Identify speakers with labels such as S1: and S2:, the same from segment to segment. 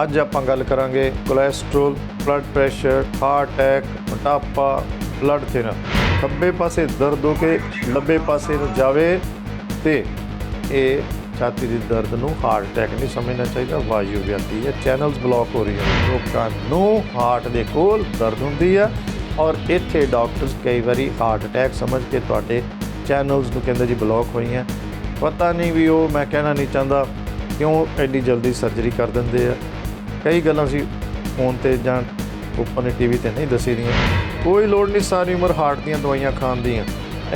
S1: ਅੱਜ ਆਪਾਂ ਗੱਲ ਕਰਾਂਗੇ cholesterol blood pressure heart attack ਮੋਟਾਪਾ ਬਲੱਡ ਥਿਨਰ ਖੱਬੇ ਪਾਸੇ ਦਰਦ ਹੋ ਕੇ ਲੱਬੇ ਪਾਸੇ ਨੂੰ ਜਾਵੇ ਤੇ ਇਹ ਛਾਤੀ ਦੀ ਦਰਦ ਨੂੰ ਹਾਰਟ ਅਟੈਕ ਨਹੀਂ ਸਮਝਣਾ ਚਾਹੀਦਾ, ਵਾਯੂ ਵਿਆਧੀ ਹੈ ਚੈਨਲਸ ਬਲੌਕ ਹੋ ਰਹੀਆਂ ਨੇ। ਲੋਕਾਂ ਨੂੰ ਹਾਰਟ ਦੇ ਕੋਲ ਦਰਦ ਹੁੰਦੀ ਹੈ ਔਰ ਇੱਥੇ ਡਾਕਟਰਸ ਕਈ ਵਾਰੀ ਹਾਰਟ ਅਟੈਕ ਸਮਝ ਕੇ ਤੁਹਾਡੇ ਚੈਨਲਸ ਨੂੰ ਕਹਿੰਦੇ ਜੀ ਬਲੌਕ ਹੋਈਆਂ। ਪਤਾ ਨਹੀਂ ਵੀ ਉਹ ਮੈਂ ਕਹਿਣਾ ਨਹੀਂ ਚਾਹੁੰਦਾ, ਕਿਉਂ ਐਡੀ ਜਲਦੀ ਸਰਜਰੀ ਕਰ ਦਿੰਦੇ ਆ। ਕਈ ਗੱਲਾਂ ਸੀ ਫੋਨ ਤੇ ਜਾਂ ਓਪਨ ਟੀਵੀ ਤੇ ਨਹੀਂ ਦੱਸੀ ਦੀਆਂ। ਕੋਈ ਲੋੜ ਨਹੀਂ, ਸਾਰੀ ਉਮਰ ਹਾਰਟ ਦੀਆਂ ਦਵਾਈਆਂ ਖਾਣ ਦੀਆਂ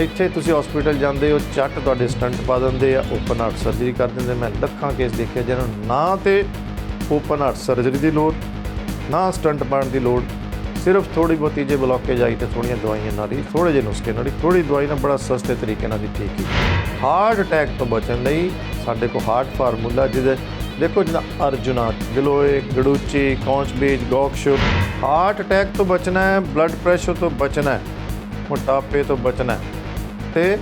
S1: ਇੱਥੇ ਤੁਸੀਂ ਹਸਪੀਟਲ ਜਾਂਦੇ ਹੋ ਚੱਟ ਤੁਹਾਡੇ ਸਟੰਟ ਪਾ ਦਿੰਦੇ ਆ ਓਪਨ ਹਾਰਟ ਸਰਜਰੀ ਕਰ ਦਿੰਦੇ। ਮੈਂ ਲੱਖਾਂ ਕੇਸ ਦੇਖੇ ਜਿਹਨਾਂ ਨੂੰ ਨਾ ਤੇ ਓਪਨ ਹਾਰਟ ਸਰਜਰੀ ਦੀ ਲੋੜ, ਨਾ ਸਟੰਟ ਪਾਉਣ ਦੀ ਲੋੜ। ਸਿਰਫ ਥੋੜੀ ਬਹੁਤੀ ਜੇ ਬਲੌਕੇਜ ਆਈ ਤੇ ਥੋੜੀਆਂ ਦਵਾਈਆਂ ਨਾਲ ਹੀ ਥੋੜੇ ਜਿਹੇ ਨੁਸਖੇ ਨਾਲ ਹੀ ਥੋੜੀ ਦਵਾਈ ਨਾਲ ਬੜਾ ਸਸਤੇ ਤਰੀਕੇ ਨਾਲ ਹੀ ਠੀਕ ਕੀਤੀ ਹਾਰਟ ਅਟੈਕ ਤੋਂ ਬਚਣ ਲਈ ਸਾਡੇ ਕੋਲ ਹਾਰਟ ਫਾਰਮੂਲਾ ਜਿਹਦੇ ਦੇਖੋ ਜਿੱਦਾਂ ਅਰਜੁਨਾ ਗਲੋਏ, ਗੜੂਚੀ, ਕੌਂਚ ਬੀਜ ਗੋਕਸ਼ੁਰ ਹਾਰਟ ਅਟੈਕ ਤੋਂ ਬਚਣਾ ਹੈ ਬਲੱਡ ਪ੍ਰੈਸ਼ਰ ਤੋਂ ਬਚਣਾ ਹੈ, ਮੋਟਾਪੇ ਤੋਂ ਬਚਣਾ ਹੈ। ਤੇ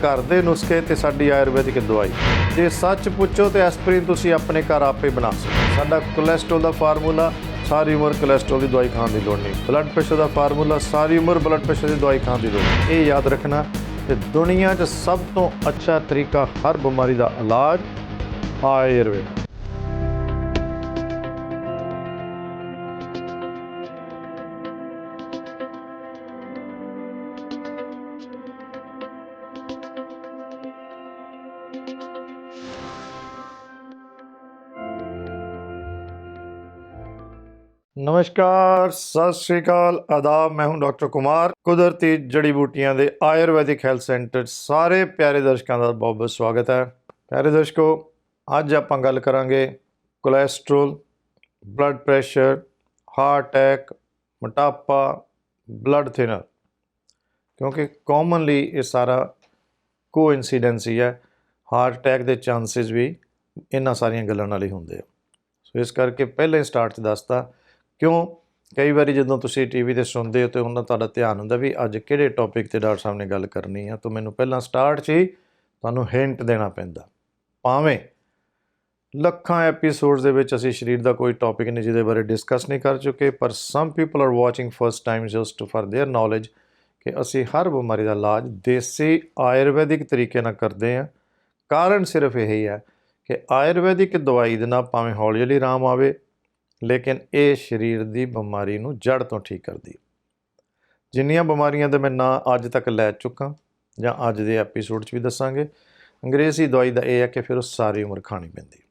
S1: ਘਰ ਦੇ ਨੁਸਖੇ ਤੇ ਸਾਡੀ ਆਯੁਰਵੈਦਿਕ ਦਵਾਈ। ਜੇ ਸੱਚ ਪੁੱਛੋ ਤੇ ਐਸਪਰੀਨ ਤੁਸੀਂ ਆਪਣੇ ਘਰ ਆਪੇ ਬਣਾ ਸਕਦੇ ਸਾਡਾ ਕੋਲੇਸਟ੍ਰੋਲ ਦਾ ਫਾਰਮੂਲਾ, ਸਾਰੀ ਉਮਰ ਕੋਲੇਸਟ੍ਰੋਲ ਦੀ ਦਵਾਈ ਖਾਣ ਦੀ ਲੋੜ ਨਹੀਂ। ਬਲੱਡ ਪ੍ਰੈਸ਼ਰ ਦਾ ਫਾਰਮੂਲਾ, ਸਾਰੀ ਉਮਰ ਬਲੱਡ ਪ੍ਰੈਸ਼ਰ ਦੀ ਦਵਾਈ ਖਾਣ ਦੀ ਲੋੜ ਨਹੀਂ। ਇਹ ਯਾਦ ਰੱਖਣਾ ਕਿ ਦੁਨੀਆ 'ਚ ਸਭ ਤੋਂ ਅੱਛਾ ਤਰੀਕਾ ਹਰ ਬਿਮਾਰੀ ਦਾ ਇਲਾਜ ਆਯੁਰਵੇਦ ਨਮਸਕਾਰ, ਸਤਿ ਸ਼੍ਰੀ ਅਕਾਲ, ਆਦਾਬ, ਮੈਂ ਹੂੰ ਡਾਕਟਰ ਕੁਮਾਰ। ਕੁਦਰਤੀ ਜੜੀ ਬੂਟੀਆਂ ਦੇ ਆਯੁਰਵੈਦਿਕ ਹੈਲਥ ਸੈਂਟਰ, ਸਾਰੇ ਪਿਆਰੇ ਦਰਸ਼ਕਾਂ ਦਾ ਬਹੁਤ ਬਹੁਤ ਸਵਾਗਤ ਹੈ। ਪਿਆਰੇ ਦਰਸ਼ਕੋ ਅੱਜ ਆਪਾਂ ਗੱਲ ਕਰਾਂਗੇ cholesterol blood pressure heart attack ਮੋਟਾਪਾ ਬਲੱਡ ਥਿਨਰ ਕਿਉਂਕਿ ਕਾਮਨਲੀ ਇਹ ਸਾਰਾ ਕੋਇਨਸੀਡੈਂਸ ਹੈ ਹਾਰਟ ਅਟੈਕ ਦੇ ਚਾਂਸਸ ਵੀ ਇਹਨਾਂ ਸਾਰੀਆਂ ਗੱਲਾਂ ਨਾਲ ਹੀ ਹੁੰਦੇ ਆ। ਸੋ ਇਸ ਕਰਕੇ ਪਹਿਲਾਂ ਹੀ ਸਟਾਰਟ 'ਚ ਦੱਸਤਾ, ਕਿਉਂ? ਕਈ ਵਾਰੀ ਜਦੋਂ ਤੁਸੀਂ ਟੀਵੀ ਤੇ ਸੁਣਦੇ ਹੋ ਤੇ ਉਹਨਾਂ ਤੁਹਾਡਾ ਧਿਆਨ ਹੁੰਦਾ ਵੀ ਅੱਜ ਕਿਹੜੇ ਟੌਪਿਕ ਤੇ ਡਾਕਟਰ ਸਾਹਿਬ ਨੇ ਗੱਲ ਕਰਨੀ ਆ, ਤਾਂ ਮੈਨੂੰ ਪਹਿਲਾਂ ਸਟਾਰਟ 'ਚ ਹੀ ਤੁਹਾਨੂੰ ਹਿੰਟ ਦੇਣਾ ਪੈਂਦਾ। ਭਾਵੇਂ ਲੱਖਾਂ ਐਪੀਸੋਡਸ ਦੇ ਵਿੱਚ ਅਸੀਂ ਸਰੀਰ ਦਾ ਕੋਈ ਟੌਪਿਕ ਨਹੀਂ ਜਿਹਦੇ ਬਾਰੇ ਡਿਸਕਸ ਨਹੀਂ ਕਰ ਚੁੱਕੇ, ਪਰ some people are watching first time just for their knowledge ਕਿ ਅਸੀਂ ਹਰ ਬਿਮਾਰੀ ਦਾ ਇਲਾਜ ਦੇਸੀ ਆਯੁਰਵੈਦਿਕ ਤਰੀਕੇ ਨਾਲ ਕਰਦੇ ਹਾਂ। ਕਾਰਨ ਸਿਰਫ ਇਹ ਹੀ ਹੈ ਕਿ ਆਯੁਰਵੈਦਿਕ ਦਵਾਈ ਦੇ ਨਾਲ ਭਾਵੇਂ ਹੌਲੀ ਹੌਲੀ ਆਰਾਮ ਆਵੇ, ਲੇਕਿਨ ਇਹ ਸਰੀਰ ਦੀ ਬਿਮਾਰੀ ਨੂੰ ਜੜ ਤੋਂ ਠੀਕ ਕਰਦੀ ਜਿੰਨੀਆਂ ਬਿਮਾਰੀਆਂ ਦੇ ਮੈਂ ਨਾਂ ਅੱਜ ਤੱਕ ਲੈ ਚੁੱਕਾ ਜਾਂ ਅੱਜ ਦੇ ਐਪੀਸੋਡ 'ਚ ਵੀ ਦੱਸਾਂਗੇ। ਅੰਗਰੇਜ਼ੀ ਦਵਾਈ ਦਾ ਇਹ ਹੈ ਕਿ ਫਿਰ ਉਹ ਸਾਰੀ ਉਮਰ ਖਾਣੀ ਪੈਂਦੀ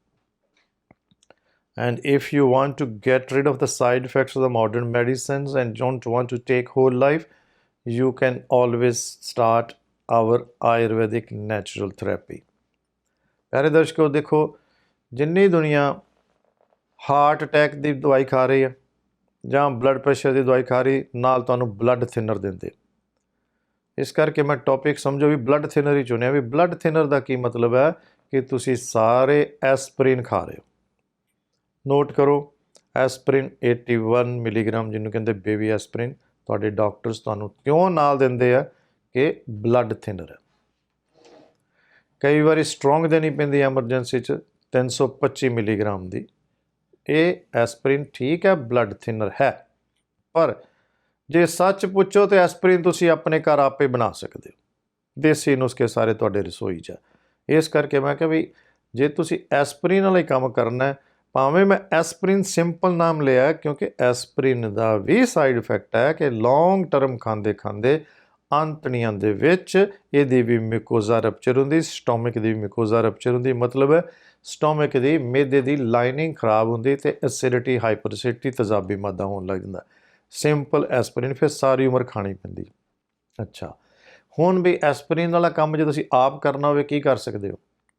S1: and if you want to get rid of the side effects of the modern medicines and don't want to take whole life you can always start our ayurvedic natural therapy ਪਿਆਰੇ ਦਰਸ਼ਕੋ ਦੇਖੋ ਜਿੰਨੀ ਦੁਨੀਆ ਹਾਰਟ ਅਟੈਕ ਦੀ ਦਵਾਈ ਖਾ ਰਹੀ ਹੈ ਜਾਂ blood pressure ਦੀ ਦਵਾਈ ਖਾ ਰਹੀ ਨਾਲ ਤੁਹਾਨੂੰ ਬਲੱਡ ਥਿਨਰ ਦਿੰਦੇ ਇਸ ਕਰਕੇ ਮੈਂ ਟੌਪਿਕ ਸਮਝੋ ਵੀ ਬਲੱਡ ਥਿਨਰ ਹੀ ਚੁਣਿਆ ਵੀ ਬਲੱਡ ਥਿਨਰ ਦਾ ਕੀ ਮਤਲਬ ਹੈ ਕਿ ਤੁਸੀਂ ਸਾਰੇ ਐਸਪਰੀਨ ਖਾ ਰਹੇ ਹੋ ਨੋਟ ਕਰੋ, ਐਸਪਰੀਨ 81 ਮਿਲੀਗ੍ਰਾਮ, ਜਿਹਨੂੰ ਕਹਿੰਦੇ ਬੇਬੀ ਐਸਪਰੀਨ, ਤੁਹਾਡੇ ਡਾਕਟਰਸ ਤੁਹਾਨੂੰ ਕਿਉਂ ਨਾਲ ਦਿੰਦੇ ਆ ਕਿ ਬਲੱਡ ਥਿਨਰ ਹੈ? ਕਈ ਵਾਰੀ ਸਟਰੋਂਗ ਦੇਣੀ ਪੈਂਦੀ ਐਮਰਜੈਂਸੀ ਚ 325 ਮਿਲੀਗ੍ਰਾਮ ਦੀ। ਇਹ ਐਸਪਰੀਨ ਠੀਕ ਹੈ ਬਲੱਡ ਥਿਨਰ ਹੈ, ਪਰ ਜੇ ਸੱਚ ਪੁੱਛੋ ਤੇ ਐਸਪਰੀਨ ਤੁਸੀਂ ਆਪਣੇ ਘਰ ਆਪੇ ਬਣਾ ਸਕਦੇ ਹੋ। ਦੇਸੀ ਨੁਸਖੇ ਸਾਰੇ ਤੁਹਾਡੇ ਰਸੋਈ 'ਚ ਹੈ ਇਸ ਕਰਕੇ ਮੈਂ ਕਿਹਾ ਵੀ ਜੇ ਤੁਸੀਂ ਐਸਪਰੀਨ ਵਾਲਾ ਹੀ ਕੰਮ ਕਰਨਾ ਹੈ ਭਾਵੇਂ ਮੈਂ ਐਸਪਰੀਨ ਸਿੰਪਲ ਨਾਮ ਲਿਆ ਕਿਉਂਕਿ ਐਸਪਰੀਨ ਦਾ ਵੀ ਸਾਈਡ ਇਫੈਕਟ ਹੈ ਕਿ ਲੌਂਗ ਟਰਮ ਖਾਂਦੇ ਖਾਂਦੇ ਅੰਤੜੀਆਂ ਦੇ ਵਿੱਚ ਇਹਦੀ ਵੀ ਮਿਕੋਜ਼ਾ ਰਪਚਰ ਹੁੰਦੀ ਸਟੋਮਿਕ ਦੀ ਵੀ ਮਿਕੋਜ਼ਾ ਰਪਚਰ ਹੁੰਦੀ। ਮਤਲਬ ਹੈ ਸਟੋਮਿਕ ਦੀ ਮੇਦੇ ਦੀ ਲਾਈਨਿੰਗ ਖਰਾਬ ਹੁੰਦੀ ਤੇ ਐਸਿਡਿਟੀ ਹਾਈਪਰਸਿਟੀ ਤਜ਼ਾਬੀ ਮਾਦਾ ਹੋਣ ਲੱਗ ਜਾਂਦਾ। ਸਿੰਪਲ ਐਸਪਰੀਨ ਫਿਰ ਸਾਰੀ ਉਮਰ ਖਾਣੀ ਪੈਂਦੀ। ਅੱਛਾ, ਹੁਣ ਵੀ ਐਸਪਰੀਨ ਵਾਲਾ ਕੰਮ ਜੇ ਤੁਸੀਂ ਆਪ ਕਰਨਾ ਹੋਵੇ, ਕੀ ਕਰ ਸਕਦੇ ਹੋ?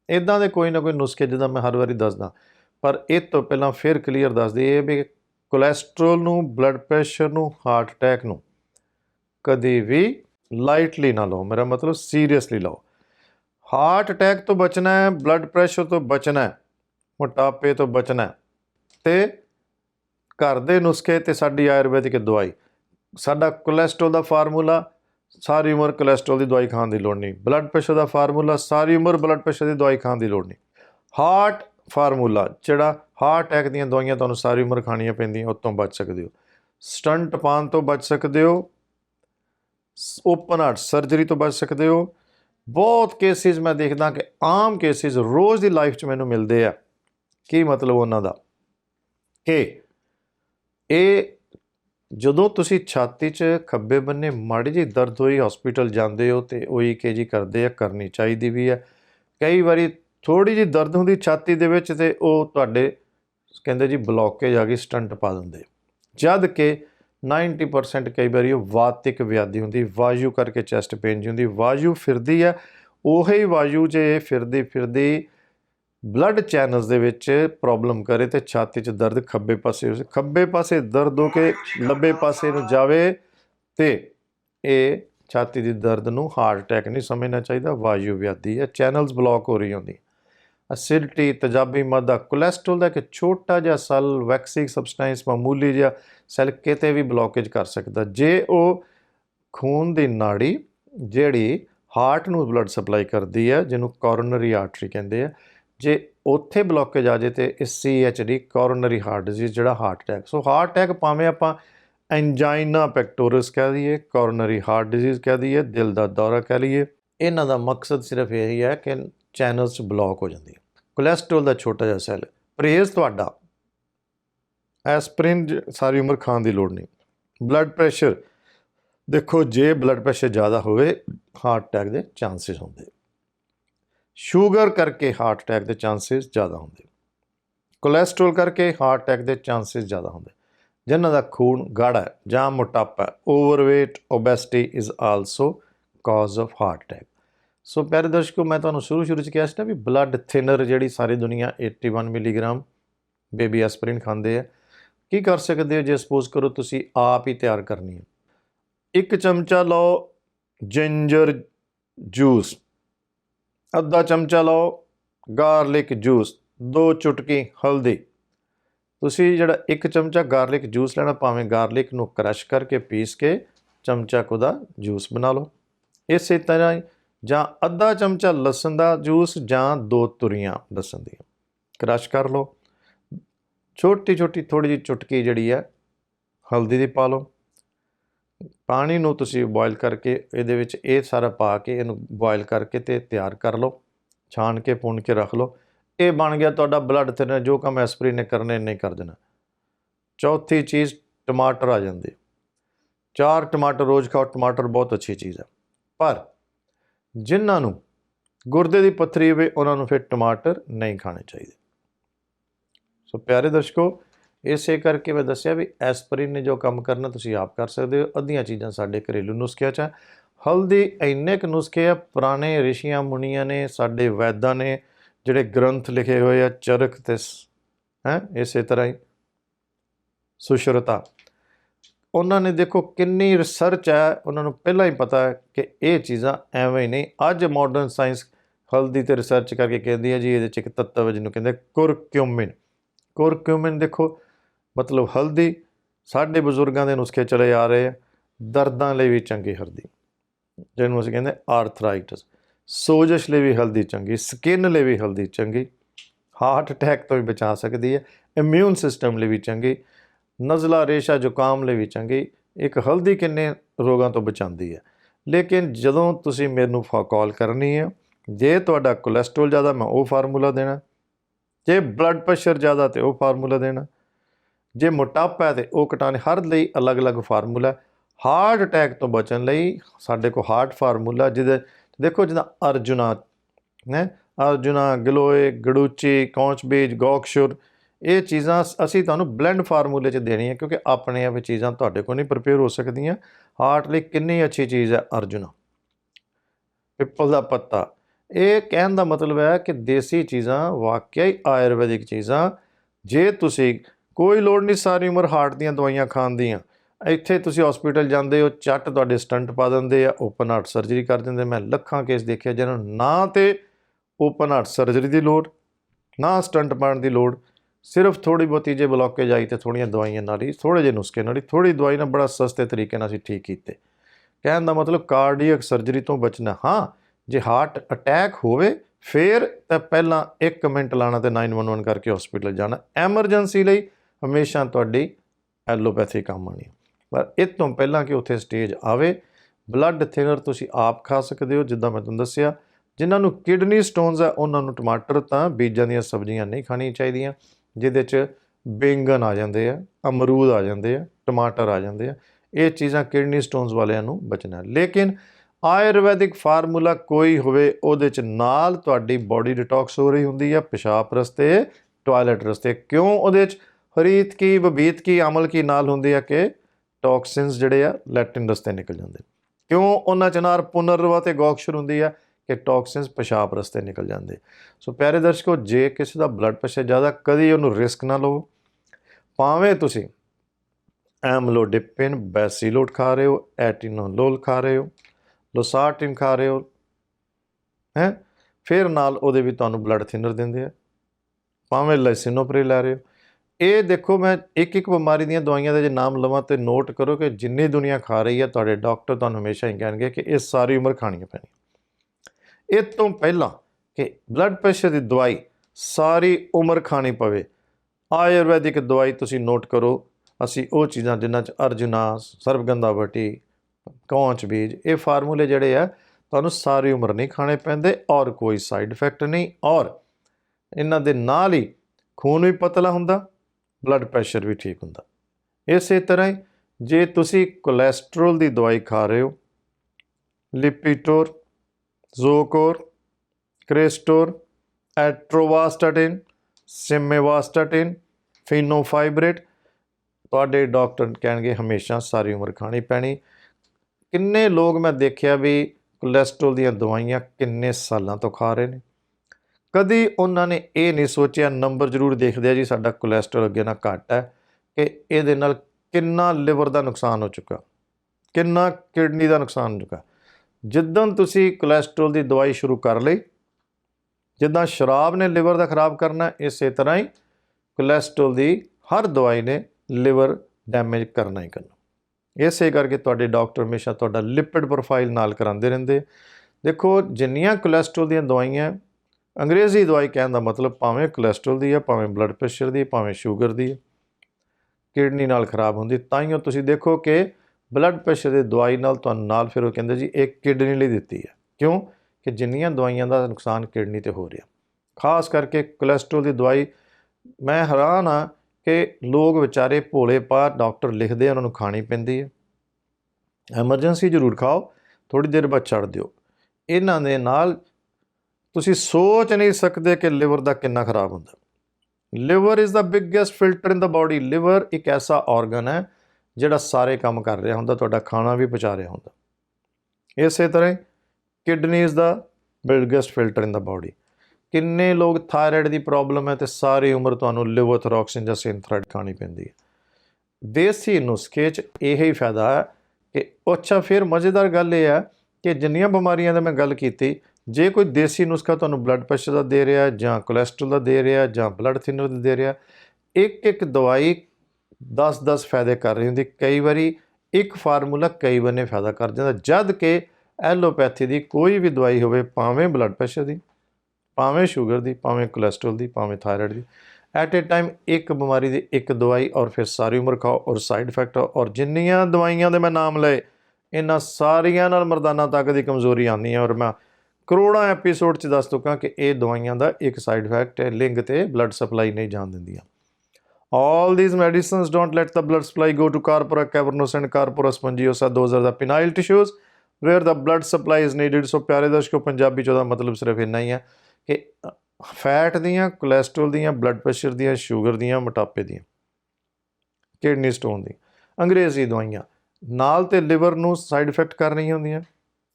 S1: ਇਦਾਂ ਦੇ ਕੋਈ ਨਾ ਕੋਈ ਨੁਸਖੇ ਜਿੱਦਾਂ ਮੈਂ ਹਰ ਵਾਰੀ ਦੱਸਦਾ ਪਰ ਇਹ ਤੋਂ ਪਹਿਲਾਂ ਫਿਰ ਕਲੀਅਰ ਦੱਸ ਦਈਏ ਵੀ ਕੋਲੇਸਟ੍ਰੋਲ ਨੂੰ ਬਲੱਡ ਪ੍ਰੈਸ਼ਰ ਨੂੰ ਹਾਰਟ ਅਟੈਕ ਨੂੰ ਕਦੇ ਵੀ ਲਾਈਟਲੀ ਨਾ ਲਓ। ਮੇਰਾ ਮਤਲਬ ਸੀਰੀਅਸਲੀ ਲਓ। ਹਾਰਟ ਅਟੈਕ ਤੋਂ ਬਚਣਾ ਹੈ ਬਲੱਡ ਪ੍ਰੈਸ਼ਰ ਤੋਂ ਬਚਣਾ ਹੈ, ਮੋਟਾਪੇ ਤੋਂ ਬਚਣਾ ਹੈ ਤੇ ਘਰ ਦੇ ਨੁਸਖੇ ਤੇ ਸਾਡੀ ਆਯੁਰਵੈਦਿਕ ਦਵਾਈ। ਸਾਡਾ ਕੋਲੇਸਟ੍ਰੋਲ ਦਾ ਫਾਰਮੂਲਾ, ਸਾਰੀ ਉਮਰ ਕੋਲੇਸਟ੍ਰੋਲ ਦੀ ਦਵਾਈ ਖਾਣ ਦੀ ਲੋੜ ਨਹੀਂ। ਬਲੱਡ ਪ੍ਰੈਸ਼ਰ ਦਾ ਫਾਰਮੂਲਾ, ਸਾਰੀ ਉਮਰ ਬਲੱਡ ਪ੍ਰੈਸ਼ਰ ਦੀ ਦਵਾਈ ਖਾਣ ਦੀ ਲੋੜ ਨਹੀਂ। ਹਾਰਟ ਫਾਰਮੂਲਾ, ਜਿਹੜਾ ਹਾਰਟ ਅਟੈਕ ਦੀਆਂ ਦਵਾਈਆਂ ਤੁਹਾਨੂੰ ਸਾਰੀ ਉਮਰ ਖਾਣੀਆਂ ਪੈਂਦੀਆਂ, ਉਹ ਤੋਂ ਬਚ ਸਕਦੇ ਹੋ। ਸਟੰਟ ਪਾਉਣ ਤੋਂ ਬਚ ਸਕਦੇ ਹੋ। ਓਪਨ ਹਾਰਟ ਸਰਜਰੀ ਤੋਂ ਬਚ ਸਕਦੇ ਹੋ। ਬਹੁਤ ਕੇਸਿਸ ਮੈਂ ਦੇਖਦਾ ਕਿ ਆਮ ਕੇਸਿਸ ਰੋਜ਼ ਦੀ ਲਾਈਫ 'ਚ ਮੈਨੂੰ ਮਿਲਦੇ ਆ। ਕੀ ਮਤਲਬ ਉਹਨਾਂ ਦਾ? ਕਿ ਇਹ ਜਦੋਂ ਤੁਸੀਂ ਛਾਤੀ 'ਚ ਖੱਬੇ ਬੰਨੇ ਮਾੜੀ ਜਿਹੀ ਦਰਦ ਹੋਈ ਹਸਪੀਟਲ ਜਾਂਦੇ ਹੋ ਤੇ ਉਹ ਈਕੇਜੀ ਕਰਦੇ ਆ, ਕਰਨੀ ਚਾਹੀਦੀ ਵੀ ਹੈ ਕਈ ਵਾਰੀ ਥੋੜੀ ਜਿਹੀ ਦਰਦ ਹੁੰਦੀ ਛਾਤੀ ਦੇ ਵਿੱਚ ਤੇ ਉਹ ਤੁਹਾਡੇ ਕਹਿੰਦੇ ਜੀ ਬਲੌਕੇਜ ਆ ਗਈ, ਸਟੰਟ ਪਾ ਦਿੰਦੇ। ਜਦ ਕਿ 90% ਕਈ ਵਾਰੀ ਉਹ ਵਾਤਿਕ ਵਿਆਧੀ ਹੁੰਦੀ, ਵਾਯੂ ਕਰਕੇ ਚੈਸਟ ਪੇਨ ਜੀ ਹੁੰਦੀ, ਵਾਯੂ ਫਿਰਦੀ ਹੈ ਉਹੀ ਵਾਯੂ ਜੇ ਫਿਰਦੀ ਫਿਰਦੀ ਬਲੱਡ ਚੈਨਲਸ ਦੇ ਵਿੱਚ ਪ੍ਰੋਬਲਮ ਕਰੇ ਤੇ ਛਾਤੀ 'ਚ ਦਰਦ ਖੱਬੇ ਪਾਸੇ ਹੋ ਖੱਬੇ ਪਾਸੇ ਦਰਦ ਹੋ ਕੇ ਲੱਬੇ ਪਾਸੇ ਨੂੰ ਜਾਵੇ ਤੇ ਇਹ ਛਾਤੀ ਦੀ ਦਰਦ ਨੂੰ ਹਾਰਟ ਅਟੈਕ ਨਹੀਂ ਸਮਝਣਾ ਚਾਹੀਦਾ, ਵਾਯੂ ਵਿਆਧੀ ਹੈ ਚੈਨਲਸ ਬਲੌਕ ਹੋ ਰਹੀ ਹੁੰਦੀ ਐਸਿਡਿਟੀ ਤੇਜ਼ਾਬੀ ਮਾਦਾ ਕੋਲੇਸਟ੍ਰੋਲ ਦਾ ਇੱਕ ਛੋਟਾ ਜਿਹਾ ਸੈੱਲ ਵੈਕਸਿਕ ਸਬਸਟੈਂਸ ਮਾਮੂਲੀ ਜਿਹਾ ਸੈੱਲ ਕਿਤੇ ਵੀ ਬਲੌਕੇਜ ਕਰ ਸਕਦਾ। ਜੇ ਉਹ ਖੂਨ ਦੀ ਨਾੜੀ ਜਿਹੜੀ ਹਾਰਟ ਨੂੰ ਬਲੱਡ ਸਪਲਾਈ ਕਰਦੀ ਹੈ, ਜਿਹਨੂੰ ਕੋਰੋਨਰੀ ਆਰਟਰੀ ਕਹਿੰਦੇ ਆ, ਜੇ ਉੱਥੇ ਬਲੌਕੇਜ ਆ ਜੇ ਤੇ ਇਸ ਸੀਐਚਡੀ ਕੋਰੋਨਰੀ ਹਾਰਟ ਡਿਜ਼ੀਜ਼ ਜਿਹੜਾ heart attack so heart attack ਭਾਵੇਂ ਆਪਾਂ ਐਂਜਾਈਨਾ ਪੈਕਟੋਰਸ ਕਹਿ ਦਈਏ ਕੋਰੋਨਰੀ ਹਾਰਟ ਡਿਜ਼ੀਜ਼ ਕਹਿ ਦਈਏ, ਦਿਲ ਦਾ ਦੌਰਾ ਕਹਿ ਲਈਏ, ਇਹਨਾਂ ਦਾ ਮਕਸਦ ਸਿਰਫ ਇਹੀ ਹੈ ਕਿ ਚੈਨਲਸ ਬਲੌਕ ਹੋ ਜਾਂਦੀ ਹੈ। ਕੋਲੇਸਟ੍ਰੋਲ ਦਾ ਛੋਟਾ ਜਿਹਾ ਸੈੱਲ ਪਰਹੇਜ਼ ਤੁਹਾਡਾ। ਐਸਪ੍ਰਿਨ ਜ- ਸਾਰੀ ਉਮਰ ਖਾਣ ਦੀ ਲੋੜ ਨਹੀਂ। ਬਲੱਡ ਪ੍ਰੈਸ਼ਰ ਦੇਖੋ, ਜੇ ਬਲੱਡ ਪ੍ਰੈਸ਼ਰ ਜ਼ਿਆਦਾ ਹੋਵੇ ਹਾਰਟ ਅਟੈਕ ਦੇ ਚਾਂਸਸ ਹੁੰਦੇ। ਸ਼ੂਗਰ ਕਰਕੇ ਹਾਰਟ ਅਟੈਕ ਦੇ ਚਾਂਸਸ ਜ਼ਿਆਦਾ ਹੁੰਦੇ। ਕੋਲੇਸਟ੍ਰੋਲ ਕਰਕੇ ਹਾਰਟ ਅਟੈਕ ਦੇ ਚਾਂਸਸ ਜ਼ਿਆਦਾ ਹੁੰਦੇ। ਜਿਨ੍ਹਾਂ ਦਾ ਖੂਨ ਗਾੜਾ ਹੈ ਜਾਂ ਮੋਟਾਪਾ ਹੈ overweight obesity is also cause of heart attack so ਪਿਆਰੇ ਦਰਸ਼ਕੋ, ਮੈਂ ਤੁਹਾਨੂੰ ਸ਼ੁਰੂ ਸ਼ੁਰੂ ਚ ਕਿਹਾ ਸੀ ਨਾ ਵੀ ਬਲੱਡ ਥਿਨਰ ਜਿਹੜੀ ਸਾਰੀ ਦੁਨੀਆ 81 ਮਿਲੀਗ੍ਰਾਮ ਬੇਬੀ ਐਸਪਰੀਨ ਖਾਂਦੇ ਆ। ਕੀ ਕਰ ਸਕਦੇ ਹੋ ਜੇ ਸਪੋਜ਼ ਕਰੋ ਤੁਸੀਂ ਆਪ ਹੀ ਤਿਆਰ ਕਰਨੀ ਹੈ ਇੱਕ ਚਮਚਾ ਲਓ ਜਿੰਜਰ ਜੂਸ ਅੱਧਾ ਚਮਚਾ ਲਓ ਗਾਰਲਿਕ ਜੂਸ ਦੋ ਚੁਟਕੀ ਹਲਦੀ। ਤੁਸੀਂ ਜਿਹੜਾ ਇੱਕ ਚਮਚਾ ਗਾਰਲਿਕ ਜੂਸ ਲੈਣਾ, ਭਾਵੇਂ ਗਾਰਲਿਕ ਨੂੰ ਕ੍ਰਸ਼ ਕਰਕੇ ਪੀਸ ਕੇ ਚਮਚਾ ਕੁ ਦਾ ਜੂਸ ਬਣਾ ਲਓ। ਇਸੇ ਤਰ੍ਹਾਂ ਜਾਂ ਅੱਧਾ ਚਮਚਾ ਲਸਣ ਦਾ ਜੂਸ ਜਾਂ ਦੋ ਤੁਰੀਆਂ ਲਸਣ ਦੀਆਂ। ਕ੍ਰਸ਼ ਕਰ ਲਓ। ਛੋਟੀ ਛੋਟੀ ਥੋੜੀ ਜਿਹੀ ਚੁਟਕੀ ਜਿਹੜੀ ਹੈ, ਹਲਦੀ ਦੀ ਪਾ ਲਓ। ਪਾਣੀ ਨੂੰ ਤੁਸੀਂ ਬੋਇਲ ਕਰਕੇ ਇਹਦੇ ਵਿੱਚ ਇਹ ਸਾਰਾ ਪਾ ਕੇ ਇਹਨੂੰ ਬੋਇਲ ਕਰਕੇ ਤੇ ਤਿਆਰ ਕਰ ਲਓ। ਛਾਣ ਕੇ ਪੁਣ ਕੇ ਰੱਖ ਲਓ। ਇਹ ਬਣ ਗਿਆ ਤੁਹਾਡਾ ਬਲੱਡ ਥਿਨਰ ਜੋ ਕੰਮ ਐਸਪਰੀਨ ਨੇ ਕਰਨੇ ਨਹੀਂ ਕਰ ਦੇਣਾ। ਚੌਥੀ ਚੀਜ਼, ਟਮਾਟਰ ਆ ਜਾਂਦੇ। ਚਾਰ ਟਮਾਟਰ ਰੋਜ਼ ਖਾਓ, ਟਮਾਟਰ ਬਹੁਤ ਅੱਛੀ ਚੀਜ਼ ਹੈ। ਪਰ ਜਿਨ੍ਹਾਂ ਨੂੰ ਗੁਰਦੇ ਦੀ ਪੱਥਰੀ ਹੋਵੇ, ਉਹਨਾਂ ਨੂੰ ਫਿਰ ਟਮਾਟਰ ਨਹੀਂ ਖਾਣੇ ਚਾਹੀਦੇ। ਸੋ ਪਿਆਰੇ ਦਰਸ਼ਕੋ, ਇਸੇ ਕਰਕੇ ਮੈਂ ਦੱਸਿਆ ਵੀ ਐਸਪਰੀਨ ਨੇ ਜੋ ਕੰਮ ਕਰਨਾ, ਤੁਸੀਂ ਆਪ ਕਰ ਸਕਦੇ ਹੋ। ਅੱਧੀਆਂ ਚੀਜ਼ਾਂ ਸਾਡੇ ਘਰੇਲੂ ਨੁਸਖਿਆਂ 'ਚ ਹੈ ਹਲਦੀ ਇੰਨੇ ਕੁ ਨੁਸਖੇ ਆ, ਪੁਰਾਣੇ ਰਿਸ਼ੀਆਂ ਮੁਨੀਆਂ ਨੇ, ਸਾਡੇ ਵੈਦਾਂ ਨੇ, ਜਿਹੜੇ ਗ੍ਰੰਥ ਲਿਖੇ ਹੋਏ ਆ, ਚਰਕ ਤੇ ਹੈ, ਇਸੇ ਤਰ੍ਹਾਂ ਹੀ ਸੁਸ਼ਰਤਾ। ਉਹਨਾਂ ਨੇ ਦੇਖੋ ਕਿੰਨੀ ਰਿਸਰਚ ਹੈ, ਉਹਨਾਂ ਨੂੰ ਪਹਿਲਾਂ ਹੀ ਪਤਾ ਹੈ ਕਿ ਇਹ ਚੀਜ਼ਾਂ ਐਵੇਂ ਹੀ ਨਹੀਂ ਅੱਜ ਮਾਡਰਨ ਸਾਇੰਸ ਹਲਦੀ ਤੇ ਰਿਸਰਚ ਕਰਕੇ ਕਹਿੰਦੀ ਹੈ ਜੀ, ਇਹਦੇ ਚ ਇੱਕ ਤੱਤਵ ਹੈ ਜਿਹਨੂੰ ਕਹਿੰਦੇ ਕੁਰਕਿਊਮਿਨ ਕੁਰਕਿਊਮਿਨ ਦੇਖੋ, ਮਤਲਬ ਹਲਦੀ, ਸਾਡੇ ਬਜ਼ੁਰਗਾਂ ਦੇ ਨੁਸਖੇ ਚਲੇ ਆ ਰਹੇ ਆ, ਦਰਦਾਂ ਲਈ ਵੀ ਚੰਗੀ ਹਲਦੀ, ਜਿਹਨੂੰ ਅਸੀਂ ਕਹਿੰਦੇ ਆਰਥਰਾਈਟਸ ਸੋਜਸ਼ ਲਈ ਵੀ ਹਲਦੀ ਚੰਗੀ ਸਕਿਨ ਲਈ ਵੀ ਹਲਦੀ ਚੰਗੀ ਹਾਰਟ ਅਟੈਕ ਤੋਂ ਵੀ ਬਚਾ ਸਕਦੀ ਹੈ ਇਮਿਊਨ ਸਿਸਟਮ ਲਈ ਵੀ ਚੰਗੀ। ਨਜ਼ਲਾ ਰੇਸ਼ਾ ਜ਼ੁਕਾਮ ਲਈ ਵੀ ਚੰਗੀ, ਇੱਕ ਹਲਦੀ ਕਿੰਨੇ ਰੋਗਾਂ ਤੋਂ ਬਚਾਉਂਦੀ ਹੈ। ਲੇਕਿਨ ਜਦੋਂ ਤੁਸੀਂ ਮੈਨੂੰ ਕਾਲ ਕਰਨੀ ਹੈ, ਜੇ ਤੁਹਾਡਾ ਕੋਲੇਸਟ੍ਰੋਲ ਜ਼ਿਆਦਾ, ਮੈਂ ਉਹ ਫਾਰਮੂਲਾ ਦੇਣਾ। ਜੇ ਬਲੱਡ ਪ੍ਰੈਸ਼ਰ ਜ਼ਿਆਦਾ, ਤੇ ਉਹ ਫਾਰਮੂਲਾ ਦੇਣਾ। ਜੇ ਮੋਟਾਪਾ ਹੈ, ਤੇ ਉਹ ਘਟਾਣੇ ਹਰ ਲਈ ਅਲੱਗ-ਅਲੱਗ ਫਾਰਮੂਲਾ। ਹਾਰਟ ਅਟੈਕ ਤੋਂ ਬਚਣ ਲਈ ਸਾਡੇ ਕੋਲ ਹਾਰਟ ਫਾਰਮੂਲਾ, ਜਿਹਦੇ, ਦੇਖੋ ਜਿਹਦਾ ਅਰਜੁਨਾ ਨੇ ਅਰਜੁਨਾ, ਗਲੋਏ, ਗੜੂਚੀ ਕੌਂਚ ਬੀਜ ਗੋਕਸ਼ੁਰ ਇਹ ਚੀਜ਼ਾਂ ਅਸੀਂ ਤੁਹਾਨੂੰ ਬਲੈਂਡ ਫਾਰਮੂਲੇ 'ਚ ਦੇਣੀਆਂ, ਕਿਉਂਕਿ ਆਪਣੇ ਆਪ ਚੀਜ਼ਾਂ ਤੁਹਾਡੇ ਕੋਲ ਨਹੀਂ ਪ੍ਰਪੇਅਰ ਹੋ ਸਕਦੀਆਂ। ਹਾਰਟ ਲਈ ਕਿੰਨੀ ਅੱਛੀ ਚੀਜ਼ ਹੈ ਅਰਜੁਨਾ। ਪਿੱਪਲ ਦਾ ਪੱਤਾ। ਇਹ ਕਹਿਣ ਦਾ ਮਤਲਬ ਹੈ ਕਿ ਦੇਸੀ ਚੀਜ਼ਾਂ, ਵਾਕਿਆ ਹੀ ਆਯੁਰਵੈਦਿਕ ਚੀਜ਼ਾਂ, ਜੇ ਤੁਸੀਂ, ਕੋਈ ਲੋੜ ਨਹੀਂ ਸਾਰੀ ਉਮਰ ਹਾਰਟ ਦੀਆਂ ਦਵਾਈਆਂ ਖਾਣ ਦੀਆਂ ਇੱਥੇ ਤੁਸੀਂ ਹਸਪੀਟਲ ਜਾਂਦੇ ਹੋ ਚੱਟ ਤੁਹਾਡੇ ਸਟੰਟ ਪਾ ਦਿੰਦੇ ਆ ਓਪਨ ਹਾਰਟ ਸਰਜਰੀ ਕਰ ਦਿੰਦੇ। ਮੈਂ ਲੱਖਾਂ ਕੇਸ ਦੇਖਿਆ ਜਿਹਨਾਂ ਨੂੰ ਨਾ ਤੇ ਓਪਨ ਹਾਰਟ ਸਰਜਰੀ ਦੀ ਲੋੜ, ਨਾ ਸਟੰਟ ਪਾਉਣ ਦੀ ਲੋੜ ਸਿਰਫ ਥੋੜੀ ਬਹੁਤੀ ਜੇ ਬਲੌਕੇਜ ਆਈ ਤੇ ਥੋੜੀਆਂ ਦਵਾਈਆਂ ਨਾਲ ਹੀ ਥੋੜੇ ਜਿਹੇ ਨੁਸਖੇ ਨਾਲ ਹੀ ਥੋੜੀ ਦਵਾਈ ਨਾਲ ਬੜਾ ਸਸਤੇ ਤਰੀਕੇ ਨਾਲ ਅਸੀਂ ਠੀਕ ਕੀਤੇ। ਕਹਿਣ ਦਾ ਮਤਲਬ ਕਾਰਡੀਅਕ ਸਰਜਰੀ ਤੋਂ ਬਚਣਾ। ਹਾਂ, ਜੇ ਹਾਰਟ ਅਟੈਕ ਹੋਵੇ, ਫਿਰ ਤਾਂ ਪਹਿਲਾਂ 1 ਮਿੰਟ ਲਾਣਾ ਤੇ 911 ਕਰਕੇ ਹਸਪੀਟਲ ਜਾਣਾ। ਐਮਰਜੈਂਸੀ ਲਈ ਹਮੇਸ਼ਾ ਤੁਹਾਡੀ ਐਲੋਪੈਥੀ ਕੰਮ ਆਣੀ ਪਰ ਇਹ ਤੋਂ ਪਹਿਲਾਂ ਕਿ ਉੱਥੇ ਸਟੇਜ ਆਵੇ ਬਲੱਡ ਥਿਨਰ ਤੁਸੀਂ ਆਪ ਖਾ ਸਕਦੇ ਹੋ, ਜਿੱਦਾਂ ਮੈਂ ਤੁਹਾਨੂੰ ਦੱਸਿਆ। ਜਿਨ੍ਹਾਂ ਨੂੰ ਕਿਡਨੀ ਸਟੋਨਸ ਆ, ਉਹਨਾਂ ਨੂੰ ਟਮਾਟਰ ਤਾਂ ਬੀਜਾਂ ਦੀਆਂ ਸਬਜ਼ੀਆਂ ਨਹੀਂ ਖਾਣੀਆਂ ਚਾਹੀਦੀਆਂ। ਜਿਹਦੇ 'ਚ ਬੈਂਗਣ ਆ ਜਾਂਦੇ ਆ, ਅਮਰੂਦ ਆ ਜਾਂਦੇ ਆ, ਟਮਾਟਰ ਆ ਜਾਂਦੇ ਆ। ਇਹ ਚੀਜ਼ਾਂ ਕਿਡਨੀ ਸਟੋਨਸ ਵਾਲਿਆਂ ਨੂੰ ਬਚਣਾ। ਲੇਕਿਨ ਆਯੁਰਵੈਦਿਕ ਫਾਰਮੂਲਾ ਕੋਈ ਹੋਵੇ, ਉਹਦੇ 'ਚ ਨਾਲ ਤੁਹਾਡੀ ਬਾਡੀ ਡਿਟੌਕਸ ਹੋ ਰਹੀ ਹੁੰਦੀ ਆ, ਪਿਸ਼ਾਬ ਰਸਤੇ ਟਾਇਲਟ ਰਸਤੇ। ਕਿਉਂ ਉਹਦੇ 'ਚ? ਹਰੀਤ ਕੀ ਬਬੀਤ ਕੀ, ਅਮਲ ਕੀ ਨਾਲ ਹੁੰਦੀ ਆ ਕਿ ਟੌਕਸਿਨਸ ਜਿਹੜੇ ਆ ਲੈਟਿਨ ਰਸਤੇ ਨਿਕਲ ਜਾਂਦੇ। ਕਿਉਂ ਉਹਨਾਂ 'ਚ ਨਾਰ ਪੁਨਰਵਾ ਤੇ ਗੋਕਸ਼ਰ ਹੁੰਦੀ ਆ? ਕਿ ਟੌਕਸਿਨਸ ਪਿਸ਼ਾਬ ਰਸਤੇ ਨਿਕਲ ਜਾਂਦੇ। ਸੋ ਪਿਆਰੇ ਦਰਸ਼ਕੋ, ਜੇ ਕਿਸੇ ਦਾ ਬਲੱਡ ਪ੍ਰੈਸ਼ਰ ਜ਼ਿਆਦਾ, ਕਦੀ ਉਹਨੂੰ ਰਿਸਕ ਨਾ ਲਓ ਭਾਵੇਂ ਤੁਸੀਂ ਐਮਲੋਡਿਪਿਨ ਬੈਸੀਲੋਟ ਖਾ ਰਹੇ ਹੋ ਐਟੀਨੋਲੋਲ ਖਾ ਰਹੇ ਹੋ ਲੋਸਾਰਟਿਨ ਖਾ ਰਹੇ ਹੋ, ਹੈ? ਫਿਰ ਨਾਲ ਉਹਦੇ ਵੀ ਤੁਹਾਨੂੰ ਬਲੱਡ ਥਿਨਰ ਦਿੰਦੇ ਆ। ਭਾਵੇਂ ਲਾਈਸਿਨੋਪ੍ਰੇ ਲੈ ਰਹੇ ਹੋ। ਇਹ ਦੇਖੋ, ਮੈਂ ਇੱਕ ਇੱਕ ਬਿਮਾਰੀ ਦੀਆਂ ਦਵਾਈਆਂ ਦਾ ਜੇ ਨਾਮ ਲਵਾਂ ਤੇ ਨੋਟ ਕਰੋ ਕਿ ਜਿੰਨੀ ਦੁਨੀਆ ਖਾ ਰਹੀ ਹੈ ਤੁਹਾਡੇ ਡਾਕਟਰ ਤੁਹਾਨੂੰ ਹਮੇਸ਼ਾ ਹੀ ਕਹਿਣਗੇ ਕਿ ਇਹ ਸਾਰੀ ਉਮਰ ਖਾਣੀਆਂ ਪੈਣੀ ਇਹ ਤੋਂ ਪਹਿਲਾਂ ਕਿ ਬਲੱਡ ਪ੍ਰੈਸ਼ਰ ਦੀ ਦਵਾਈ ਸਾਰੀ ਉਮਰ ਖਾਣੀ ਪਵੇ। ਆਯੁਰਵੈਦਿਕ ਦਵਾਈ ਤੁਸੀਂ ਨੋਟ ਕਰੋ, ਅਸੀਂ ਉਹ ਚੀਜ਼ਾਂ ਜਿਨ੍ਹਾਂ ਚ ਅਰਜੁਨਾਸ ਸਰਬਗੰਧਾਵਟੀ ਕੌਂਚ ਬੀਜ, ਇਹ ਫਾਰਮੂਲੇ ਜਿਹੜੇ ਆ, ਤੁਹਾਨੂੰ ਸਾਰੀ ਉਮਰ ਨਹੀਂ ਖਾਣੇ ਪੈਂਦੇ ਔਰ ਕੋਈ ਸਾਈਡ ਇਫੈਕਟ ਨਹੀਂ। ਔਰ ਇਹਨਾਂ ਦੇ ਨਾਲ ਹੀ ਖੂਨ ਵੀ ਪਤਲਾ ਹੁੰਦਾ ਬਲੱਡ ਪ੍ਰੈਸ਼ਰ ਵੀ ਠੀਕ ਹੁੰਦਾ। ਇਸੇ ਤਰ੍ਹਾਂ ਹੀ ਜੇ ਤੁਸੀਂ ਕੋਲੇਸਟ੍ਰੋਲ ਦੀ ਦਵਾਈ ਖਾ ਰਹੇ ਹੋ ਲਿਪੀਟੋਰ ਜ਼ੋਕੋਰ ਕ੍ਰੇਸਟੋਰ ਐਟਰੋਵਾਸਟਾਟਿਨ ਸਿਮੇਵਾਸਟਾਟਿਨ ਫੀਨੋਫਾਈਬਰੇਟ ਤੁਹਾਡੇ ਡਾਕਟਰ ਕਹਿਣਗੇ ਹਮੇਸ਼ਾ ਸਾਰੀ ਉਮਰ ਖਾਣੀ ਪੈਣੀ। ਕਿੰਨੇ ਲੋਕ ਮੈਂ ਦੇਖਿਆ ਵੀ ਕੋਲੇਸਟ੍ਰੋਲ ਦੀਆਂ ਦਵਾਈਆਂ ਕਿੰਨੇ ਸਾਲਾਂ ਤੋਂ ਖਾ ਰਹੇ ਨੇ। ਕਦੀ ਉਹਨਾਂ ਨੇ ਇਹ ਨਹੀਂ ਸੋਚਿਆ ਨੰਬਰ ਜ਼ਰੂਰ ਦੇਖਦੇ ਆ ਜੀ, ਸਾਡਾ ਕੋਲੇਸਟ੍ਰੋਲ ਅੱਗੇ ਨਾ ਘੱਟ ਹੈ ਕਿ ਇਹਦੇ ਨਾਲ ਕਿੰਨਾ ਲਿਵਰ ਦਾ ਨੁਕਸਾਨ ਹੋ ਚੁੱਕਾ। ਕਿੰਨਾ ਕਿਡਨੀ ਦਾ ਨੁਕਸਾਨ ਹੋ ਚੁੱਕਾ। ਜਿੱਦਾਂ ਤੁਸੀਂ ਕੋਲੇਸਟ੍ਰੋਲ ਦੀ ਦਵਾਈ ਸ਼ੁਰੂ ਕਰ ਲਈ, ਜਿੱਦਾਂ ਸ਼ਰਾਬ ਨੇ ਲਿਵਰ ਦਾ ਖਰਾਬ ਕਰਨਾ, ਇਸੇ ਤਰ੍ਹਾਂ ਹੀ ਕੋਲੇਸਟ੍ਰੋਲ ਦੀ ਹਰ ਦਵਾਈ ਨੇ ਲਿਵਰ ਡੈਮੇਜ ਕਰਨਾ ਹੀ ਕਰਨਾ। ਇਸੇ ਕਰਕੇ ਤੁਹਾਡੇ ਡਾਕਟਰ ਹਮੇਸ਼ਾ ਤੁਹਾਡਾ ਲਿਪਿਡ ਪ੍ਰੋਫਾਈਲ ਨਾਲ ਕਰਾਉਂਦੇ ਰਹਿੰਦੇ ਦੇਖੋ, ਜਿੰਨੀਆਂ ਕੋਲੇਸਟ੍ਰੋਲ ਦੀਆਂ ਦਵਾਈਆਂ, ਅੰਗਰੇਜ਼ੀ ਦਵਾਈ ਕਹਿਣ ਦਾ ਮਤਲਬ ਭਾਵੇਂ ਕੋਲੇਸਟ੍ਰੋਲ ਦੀ ਹੈ ਭਾਵੇਂ ਬਲੱਡ ਪ੍ਰੈਸ਼ਰ ਦੀ ਭਾਵੇਂ ਸ਼ੂਗਰ ਦੀ ਹੈ ਕਿਡਨੀ ਨਾਲ ਖਰਾਬ ਹੁੰਦੀ ਤਾਂ ਹੀ ਉਹ ਤੁਸੀਂ ਦੇਖੋ ਕਿ ਬਲੱਡ ਪ੍ਰੈਸ਼ਰ ਦੀ ਦਵਾਈ ਨਾਲ ਤੁਹਾਨੂੰ ਨਾਲ ਫਿਰ ਉਹ ਕਹਿੰਦੇ ਜੀ ਇਹ ਕਿਡਨੀ ਲਈ ਦਿੱਤੀ ਹੈ। ਕਿਉਂ? ਕਿ ਜਿੰਨੀਆਂ ਦਵਾਈਆਂ ਦਾ ਨੁਕਸਾਨ ਕਿਡਨੀ ਤੇ ਹੋ ਰਿਹਾ। ਖਾਸ ਕਰਕੇ ਕੋਲੇਸਟ੍ਰੋਲ ਦੀ ਦਵਾਈ, ਮੈਂ ਹੈਰਾਨ ਆ ਕਿ ਲੋਕ ਵਿਚਾਰੇ ਭੋਲੇ ਪਾ ਡਾਕਟਰ ਲਿਖਦੇ ਉਹਨਾਂ ਨੂੰ ਖਾਣੀ ਪੈਂਦੀ ਹੈ। ਐਮਰਜੈਂਸੀ ਜ਼ਰੂਰ ਖਾਓ ਥੋੜੀ ਦੇਰ ਬਾਅਦ ਛੱਡ ਦਿਓ। ਇਹਨਾਂ ਦੇ ਨਾਲ ਤੁਸੀਂ ਸੋਚ ਨਹੀਂ ਸਕਦੇ ਕਿ ਲਿਵਰ ਦਾ ਕਿੰਨਾ ਖਰਾਬ ਹੁੰਦਾ। Liver is the biggest filter in the body liver ਇੱਕ ਐਸਾ ਆਰਗਨ ਹੈ ਜਿਹੜਾ ਸਾਰੇ ਕੰਮ ਕਰ ਰਿਹਾ ਹੁੰਦਾ, ਤੁਹਾਡਾ ਖਾਣਾ ਵੀ ਪਚਾ ਰਿਹਾ ਹੁੰਦਾ। ਇਸੇ ਤਰ੍ਹਾਂ kidney is the biggest filter in the body. ਕਿੰਨੇ ਲੋਕ ਥਾਇਰਾਇਡ ਦੀ ਪ੍ਰੋਬਲਮ ਹੈ ਤੇ ਸਾਰੀ ਉਮਰ ਤੁਹਾਨੂੰ ਲਿਵੋਥਰੋਕਸਿਨ ਜਾਂ ਸਿੰਥਰਾਈਡ ਖਾਣੀ ਪੈਂਦੀ ਹੈ। ਦੇਸੀ ਨੁਸਖੇ 'ਚ ਇਹ ਹੀ ਫਾਇਦਾ ਹੈ ਕਿ ਅੱਛਾ, ਫਿਰ ਮਜ਼ੇਦਾਰ ਗੱਲ ਇਹ ਹੈ ਕਿ ਜਿੰਨੀਆਂ ਬਿਮਾਰੀਆਂ ਦਾ ਮੈਂ ਗੱਲ ਕੀਤੀ, ਜੇ ਕੋਈ ਦੇਸੀ ਨੁਸਖਾ ਤੁਹਾਨੂੰ ਬਲੱਡ ਪ੍ਰੈਸ਼ਰ ਦਾ ਦੇ ਰਿਹਾ, ਜਾਂ ਕੋਲੇਸਟ੍ਰੋਲ ਦਾ ਦੇ ਰਿਹਾ, ਜਾਂ ਬਲੱਡ ਥਿਨਰ ਦਾ ਦੇ ਰਿਹਾ ਇੱਕ ਇੱਕ ਦਵਾਈ 10-10 ਫਾਇਦੇ ਕਰ ਰਹੀ ਹੁੰਦੀ। ਕਈ ਵਾਰੀ ਇੱਕ ਫਾਰਮੂਲਾ ਕਈ ਬੰਨੇ ਫਾਇਦਾ ਕਰ ਜਾਂਦਾ, ਜਦ ਕਿ ਐਲੋਪੈਥੀ ਦੀ ਕੋਈ ਵੀ ਦਵਾਈ ਹੋਵੇ, ਭਾਵੇਂ ਬਲੱਡ ਪ੍ਰੈਸ਼ਰ ਦੀ, ਭਾਵੇਂ ਸ਼ੂਗਰ ਦੀ, ਭਾਵੇਂ ਕੋਲੇਸਟ੍ਰੋਲ ਦੀ, ਭਾਵੇਂ ਥਾਇਰਾਇਡ ਦੀ, ਐਟ ਅ ਟਾਈਮ ਇੱਕ ਬਿਮਾਰੀ ਦੀ ਇੱਕ ਦਵਾਈ ਔਰ ਫਿਰ ਸਾਰੀ ਉਮਰ ਖਾਓ ਔਰ ਸਾਈਡ ਇਫੈਕਟ ਔਰ ਜਿੰਨੀਆਂ ਦਵਾਈਆਂ ਦੇ ਮੈਂ ਨਾਮ ਲਏ, ਇਹਨਾਂ ਸਾਰੀਆਂ ਨਾਲ ਮਰਦਾਨਾ ਤੱਕ ਦੀ ਕਮਜ਼ੋਰੀ ਆਉਂਦੀ ਹੈ। ਔਰ ਮੈਂ ਕਰੋੜਾਂ ਐਪੀਸੋਡ 'ਚ ਦੱਸ ਚੁੱਕਾ ਕਿ ਇਹ ਦਵਾਈਆਂ ਦਾ ਇੱਕ ਸਾਈਡ ਇਫੈਕਟ ਹੈ, ਲਿੰਗ ਤੇ ਬਲੱਡ ਸਪਲਾਈ ਨਹੀਂ ਜਾਣ ਦਿੰਦੀਆਂ। All these medicines don't let the blood supply go to corpora cavernous and corpora spongiosa those are the penile tissues where the blood supply is needed. So ਪਿਆਰੇ ਦਰਸ਼ਕੋ ਪੰਜਾਬੀ ਚ ਉਹਦਾ ਮਤਲਬ ਸਿਰਫ ਇੰਨਾ ਹੀ ਹੈ ਕਿ ਫੈਟ ਦੀਆਂ ਕੋਲੇਸਟ੍ਰੋਲ ਦੀਆਂ ਬਲੱਡ ਪ੍ਰੈਸ਼ਰ ਦੀਆਂ ਸ਼ੂਗਰ ਦੀਆਂ ਮੋਟਾਪੇ ਦੀਆਂ ਕਿਡਨੀ ਸਟੋਨ ਦੀ ਅੰਗਰੇਜ਼ੀ ਦਵਾਈਆਂ ਨਾਲ ਤੇ ਲਿਵਰ ਨੂੰ ਸਾਈਡ ਇਫੈਕਟ ਕਰ ਰਹੀਆਂ ਹੁੰਦੀਆਂ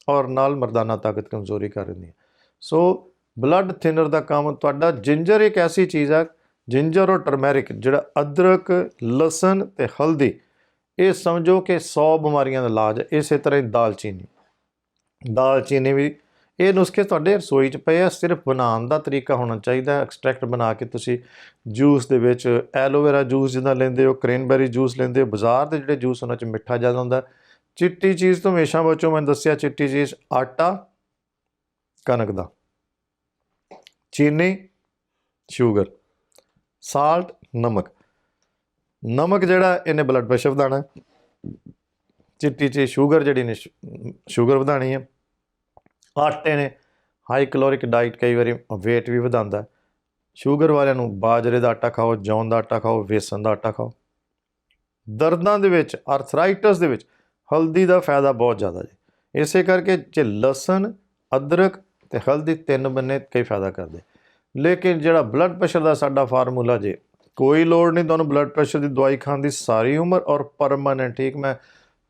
S1: ਔਰ ਨਾਲ ਮਰਦਾਨਾ ਤਾਕਤ ਕਮਜ਼ੋਰੀ ਕਰ ਰਹੀਆਂ ਸੋ ਬਲੱਡ ਥਿਨਰ ਦਾ ਕੰਮ ਤੁਹਾਡਾ ਜਿੰਜਰ ਇੱਕ ਐਸੀ ਚੀਜ਼ ਹੈ ਜਿੰਜਰ ਔਰ ਟਰਮੈਰਿਕ ਜਿਹੜਾ ਅਦਰਕ, ਲਸਣ ਤੇ ਹਲਦੀ, ਇਹ ਸਮਝੋ ਕਿ 100 ਬਿਮਾਰੀਆਂ ਦਾ ਇਲਾਜ ਹੈ। ਇਸੇ ਤਰ੍ਹਾਂ ਹੀ ਦਾਲਚੀਨੀ। ਦਾਲਚੀਨੀ ਵੀ ਇਹ ਨੁਸਖੇ ਤੁਹਾਡੇ ਰਸੋਈ 'ਚ ਪਏ ਆ, ਸਿਰਫ ਬਣਾਉਣ ਦਾ ਤਰੀਕਾ ਹੋਣਾ ਚਾਹੀਦਾ ਐਕਸਟ੍ਰੈਕਟ ਬਣਾ ਕੇ ਤੁਸੀਂ ਜੂਸ ਦੇ ਵਿੱਚ ਐਲੋਵੇਰਾ ਜੂਸ ਜਿੱਦਾਂ ਲੈਂਦੇ ਹੋ ਕ੍ਰੇਨਬੈਰੀ ਜੂਸ ਲੈਂਦੇ ਹੋ, ਬਾਜ਼ਾਰ ਦੇ ਜਿਹੜੇ ਜੂਸ ਉਹਨਾਂ 'ਚ ਮਿੱਠਾ ਜ਼ਿਆਦਾ ਹੁੰਦਾ। ਚਿੱਟੀ ਚੀਜ਼ ਤੋਂ ਹਮੇਸ਼ਾ ਬਚੋ, ਮੈਂ ਦੱਸਿਆ ਚਿੱਟੀ ਚੀਜ਼, ਆਟਾ, ਕਣਕ ਦਾ। ਚੀਨੀ ਸ਼ੂਗਰ ਸਾਲਟ, ਨਮਕ। ਨਮਕ ਜਿਹੜਾ ਇਹਨੇ ਬਲੱਡ ਪ੍ਰੈਸ਼ਰ ਵਧਾਉਣਾ ਚਿੱਟੀ ਚ ਸ਼ੂਗਰ ਜਿਹੜੀ ਨੇ ਸ਼ੂਗਰ ਵਧਾਣੀ ਹੈ। ਆਟੇ ਨੇ ਹਾਈ ਕੈਲੋਰਿਕ ਡਾਈਟ ਕਈ ਵਾਰੀ weight ਵੀ ਵਧਾਉਂਦਾ ਸ਼ੂਗਰ ਵਾਲਿਆਂ ਨੂੰ ਬਾਜਰੇ ਦਾ ਆਟਾ ਖਾਓ, ਜੌਂ ਦਾ ਆਟਾ ਖਾਓ, ਵੇਸਣ ਦਾ ਆਟਾ ਖਾਓ। ਦਰਦਾਂ ਦੇ ਵਿੱਚ ਆਰਥਰਾਈਟਸ ਦੇ ਵਿੱਚ ਹਲਦੀ ਦਾ ਫਾਇਦਾ ਬਹੁਤ ਜ਼ਿਆਦਾ ਜੀ। ਇਸੇ ਕਰਕੇ ਜੇ ਲਸਣ, ਅਦਰਕ ਤੇ ਹਲਦੀ ਤਿੰਨ ਬੰਨੇ ਕਈ ਫਾਇਦਾ ਕਰਦੇ। ਲੇਕਿਨ ਜਿਹੜਾ ਬਲੱਡ ਪ੍ਰੈਸ਼ਰ ਦਾ ਸਾਡਾ ਫਾਰਮੂਲਾ ਜੇ, ਕੋਈ ਲੋੜ ਨਹੀਂ ਤੁਹਾਨੂੰ ਬਲੱਡ ਪ੍ਰੈਸ਼ਰ ਦੀ ਦਵਾਈ ਖਾਣ ਦੀ ਸਾਰੀ ਉਮਰ ਔਰ ਪਰਮਾਨੈਂਟ ਠੀਕ? ਮੈਂ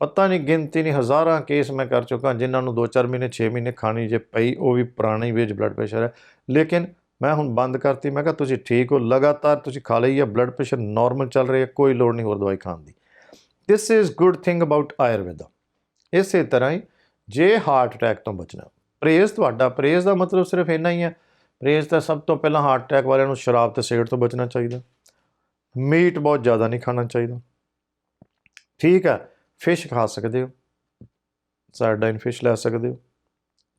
S1: ਪਤਾ ਨਹੀਂ, ਗਿਣਤੀ ਨਹੀਂ, ਹਜ਼ਾਰਾਂ ਕੇਸ ਮੈਂ ਕਰ ਚੁੱਕਾ, ਜਿਨ੍ਹਾਂ ਨੂੰ 2-4 ਮਹੀਨੇ 6 ਮਹੀਨੇ ਖਾਣੀ ਜੇ ਪਈ, ਉਹ ਵੀ ਪੁਰਾਣੀ ਵੇਜ ਬਲੱਡ ਪ੍ਰੈਸ਼ਰ ਹੈ। ਲੇਕਿਨ ਮੈਂ ਹੁਣ ਬੰਦ ਕਰਤੀ, ਮੈਂ ਕਿਹਾ ਤੁਸੀਂ ਠੀਕ ਹੋ, ਲਗਾਤਾਰ ਤੁਸੀਂ ਖਾ ਲਈ ਹੈ ਬਲੱਡ ਪ੍ਰੈਸ਼ਰ ਨਾਰਮਲ ਚੱਲ ਰਿਹਾ ਕੋਈ ਲੋੜ ਨਹੀਂ ਹੋਰ ਦਵਾਈ ਖਾਣ ਦੀ। This is good thing about Ayurveda ਇਸੇ ਤਰ੍ਹਾਂ ਹੀ ਜੇ ਹਾਰਟ ਅਟੈਕ ਤੋਂ ਬਚਣਾ ਪ੍ਰੇਜ਼ ਤੁਹਾਡਾ ਪ੍ਰੇਜ਼ ਦਾ ਮਤਲਬ ਸਿਰਫ ਇੰਨਾ ਹੀ ਹੈ ਰੇਜ਼ ਤਾਂ ਸਭ ਤੋਂ ਪਹਿਲਾਂ ਹਾਰਟ ਅਟੈਕ ਵਾਲਿਆਂ ਨੂੰ ਸ਼ਰਾਬ ਤੇ ਸਿਗਰਟ ਤੋਂ ਬਚਣਾ ਚਾਹੀਦਾ। ਮੀਟ ਬਹੁਤ ਜ਼ਿਆਦਾ ਨਹੀਂ ਖਾਣਾ ਚਾਹੀਦਾ। ਠੀਕ ਹੈ ਫਿਸ਼ ਖਾ ਸਕਦੇ ਹੋ। ਸਾਰਡਾਈਨ ਫਿਸ਼ ਲੈ ਸਕਦੇ ਹੋ।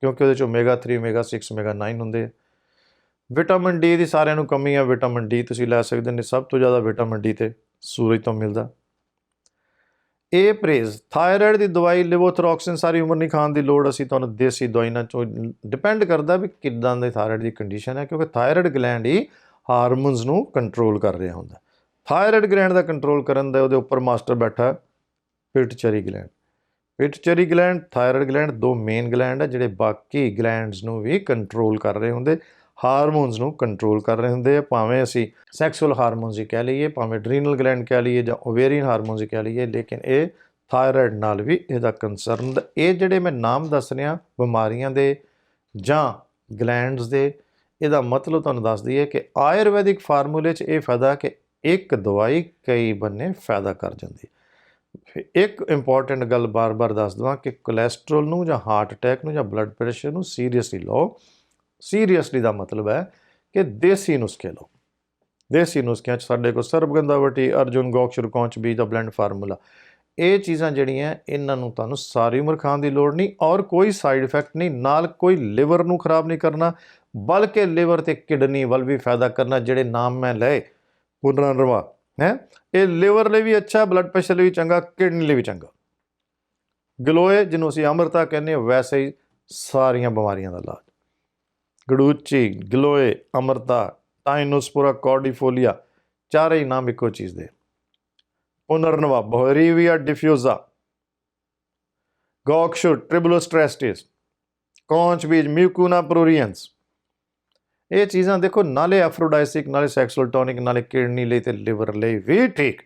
S1: ਕਿਉਂਕਿ ਉਹਦੇ ਚ ਓਮੇਗਾ 3 ਓਮੇਗਾ 6 ਓਮੇਗਾ 9 ਹੁੰਦੇ ਆ। ਵਿਟਾਮਿਨ ਡੀ ਦੀ ਸਾਰਿਆਂ ਨੂੰ ਕਮੀ ਆ। ਵਿਟਾਮਿਨ ਡੀ ਤੁਸੀਂ ਲੈ ਸਕਦੇ ਨੇ। ਸਭ ਤੋਂ ਜ਼ਿਆਦਾ ਵਿਟਾਮਿਨ ਡੀ ਤੇ ਸੂਰਜ ਤੋਂ ਮਿਲਦਾ। ਇਹ ਪ੍ਰੇਜ਼ ਥਾਇਰਾਇਡ ਦੀ ਦਵਾਈ ਲਿਵੋਥਰੋਕਸਿਨ ਸਾਰੀ ਉਮਰ ਨਹੀਂ ਖਾਣ ਦੀ ਲੋੜ, ਅਸੀਂ ਤੁਹਾਨੂੰ ਦੇਸੀ ਦਵਾਈ 'ਚੋਂ ਡਿਪੈਂਡ ਕਰਦਾ ਵੀ ਕਿੱਦਾਂ ਦੀ ਥਾਇਰਾਇਡ ਦੀ ਕੰਡੀਸ਼ਨ ਹੈ, ਕਿਉਂਕਿ ਥਾਇਰਾਇਡ ਗਲੈਂਡ ਹੀ ਹਾਰਮੋਨਸ ਨੂੰ ਕੰਟਰੋਲ ਕਰ ਰਿਹਾ ਹੁੰਦਾ। ਥਾਇਰਾਇਡ ਗਲੈਂਡ ਦਾ ਕੰਟਰੋਲ ਕਰਨ ਦਾ ਉਹਦੇ ਉੱਪਰ ਮਾਸਟਰ ਬੈਠਾ pituitary gland pituitary gland thyroid gland ਦੋ ਮੇਨ ਗਲੈਂਡ ਹੈ, ਜਿਹੜੇ ਬਾਕੀ ਗਲੈਂਡਸ ਨੂੰ ਵੀ ਕੰਟਰੋਲ ਕਰ ਰਹੇ ਹੁੰਦੇ। ਹਾਰਮੋਨਸ ਨੂੰ ਕੰਟਰੋਲ ਕਰ ਰਹੇ ਹੁੰਦੇ ਆ, ਭਾਵੇਂ ਅਸੀਂ ਸੈਕਸੁਅਲ ਹਾਰਮੋਨਸ ਹੀ ਕਹਿ ਲਈਏ, ਭਾਵੇਂ ਐਡਰੀਨਲ ਗਲੈਂਡ ਕਹਿ ਲਈਏ ਜਾਂ ਓਵੇਰੀਅਨ ਹਾਰਮੋਨਸ ਹੀ ਕਹਿ ਲਈਏ, ਲੇਕਿਨ ਇਹ ਥਾਇਰਾਇਡ ਨਾਲ ਵੀ ਇਹਦਾ ਕੰਸਰਨ ਇਹ ਜਿਹੜੇ ਮੈਂ ਨਾਮ ਦੱਸ ਰਿਹਾ, ਬਿਮਾਰੀਆਂ ਦੇ ਜਾਂ ਗਲੈਂਡਸ ਦੇ, ਇਹਦਾ ਮਤਲਬ ਤੁਹਾਨੂੰ ਦੱਸਦੀ ਹੈ ਕਿ ਆਯੁਰਵੈਦਿਕ ਫਾਰਮੂਲੇ 'ਚ ਇਹ ਫਾਇਦਾ ਕਿ ਇੱਕ ਦਵਾਈ ਕਈ ਬੰਨੇ ਫਾਇਦਾ ਕਰ ਜਾਂਦੀ ਇੱਕ ਇੰਪੋਰਟੈਂਟ ਗੱਲ ਬਾਰ-ਬਾਰ ਦੱਸ ਦਵਾਂ ਕਿ ਕੋਲੇਸਟ੍ਰੋਲ ਨੂੰ ਜਾਂ ਹਾਰਟ ਅਟੈਕ ਨੂੰ ਜਾਂ ਬਲੱਡ ਪ੍ਰੈਸ਼ਰ ਨੂੰ ਸੀਰੀਅਸਲੀ ਲਓ ਸੀਰੀਅਸਲੀ ਦਾ ਮਤਲਬ ਹੈ ਕਿ ਦੇਸੀ ਨੁਸਖੇ ਲਓ। ਦੇਸੀ ਨੁਸਖਿਆਂ 'ਚ ਸਾਡੇ ਕੋਲ ਸਰਬਗੰਧਾਵਟੀ, ਅਰਜੁਨ ਗੋਕਸ਼ਰ ਕੌਂਚ ਬੀਜ ਦਾ ਬਲੈਂਡ ਫਾਰਮੂਲਾ ਇਹ ਚੀਜ਼ਾਂ ਜਿਹੜੀਆਂ ਇਹਨਾਂ ਨੂੰ ਤੁਹਾਨੂੰ ਸਾਰੀ ਉਮਰ ਖਾਣ ਦੀ ਲੋੜ ਨਹੀਂ ਔਰ ਕੋਈ ਸਾਈਡ ਇਫੈਕਟ ਨਹੀਂ, ਨਾਲ ਕੋਈ ਲਿਵਰ ਨੂੰ ਖਰਾਬ ਨਹੀਂ ਕਰਨਾ, ਬਲਕਿ ਲਿਵਰ ਤੇ ਕਿਡਨੀ ਵੱਲ ਵੀ ਫਾਇਦਾ ਕਰਨਾ, ਜਿਹੜੇ ਨਾਮ ਮੈਂ ਲਏ, ਪੁਨਰਨਰਵਾ, ਹੈ? ਇਹ ਲਿਵਰ ਲਈ ਵੀ ਅੱਛਾ ਬਲੱਡ ਪ੍ਰੈਸ਼ਰ ਲਈ ਵੀ ਚੰਗਾ, ਕਿਡਨੀ ਲਈ ਵੀ ਚੰਗਾ। ਗਲੋਏ, ਜਿਹਨੂੰ ਅਸੀਂ ਅੰਮ੍ਰਿਤਾ ਕਹਿੰਦੇ ਹਾਂ, ਵੈਸੇ ਹੀ ਸਾਰੀਆਂ ਬਿਮਾਰੀਆਂ ਦਾ ਇਲਾਜ। ਗੜੂਚੀ ਗਲੋਏ, ਅਮਰਤਾ ਟਾਈਨੋਸਪੋਰਾ ਕਾਰਡੀਫੋਲੀਆ ਚਾਰੇ ਹੀ ਨਾਮ ਇੱਕੋ ਚੀਜ਼ ਦੇ। ਪੁਨਰਨਵਾ ਬੋਰੀਵੀਆ ਡਿਫਿਊਜ਼ਾ ਗੌਕਸ਼ੁਰ ਟ੍ਰਿਬਲੋਸਟ੍ਰੈਸਟਿਸ, ਕੌਂਚ ਬੀਜ, ਮਿਊਕੂਨਾ ਪ੍ਰੋਰੀਐਂਸ ਇਹ ਚੀਜ਼ਾਂ ਦੇਖੋ, ਨਾਲੇ ਐਫਰੋਡਾਈਸਿਕ, ਨਾਲੇ ਸੈਕਸੁਅਲ ਟੋਨਿਕ ਨਾਲੇ ਕਿਡਨੀ ਲਈ ਤੇ ਲਿਵਰ ਲਈ ਵੀ ਠੀਕ।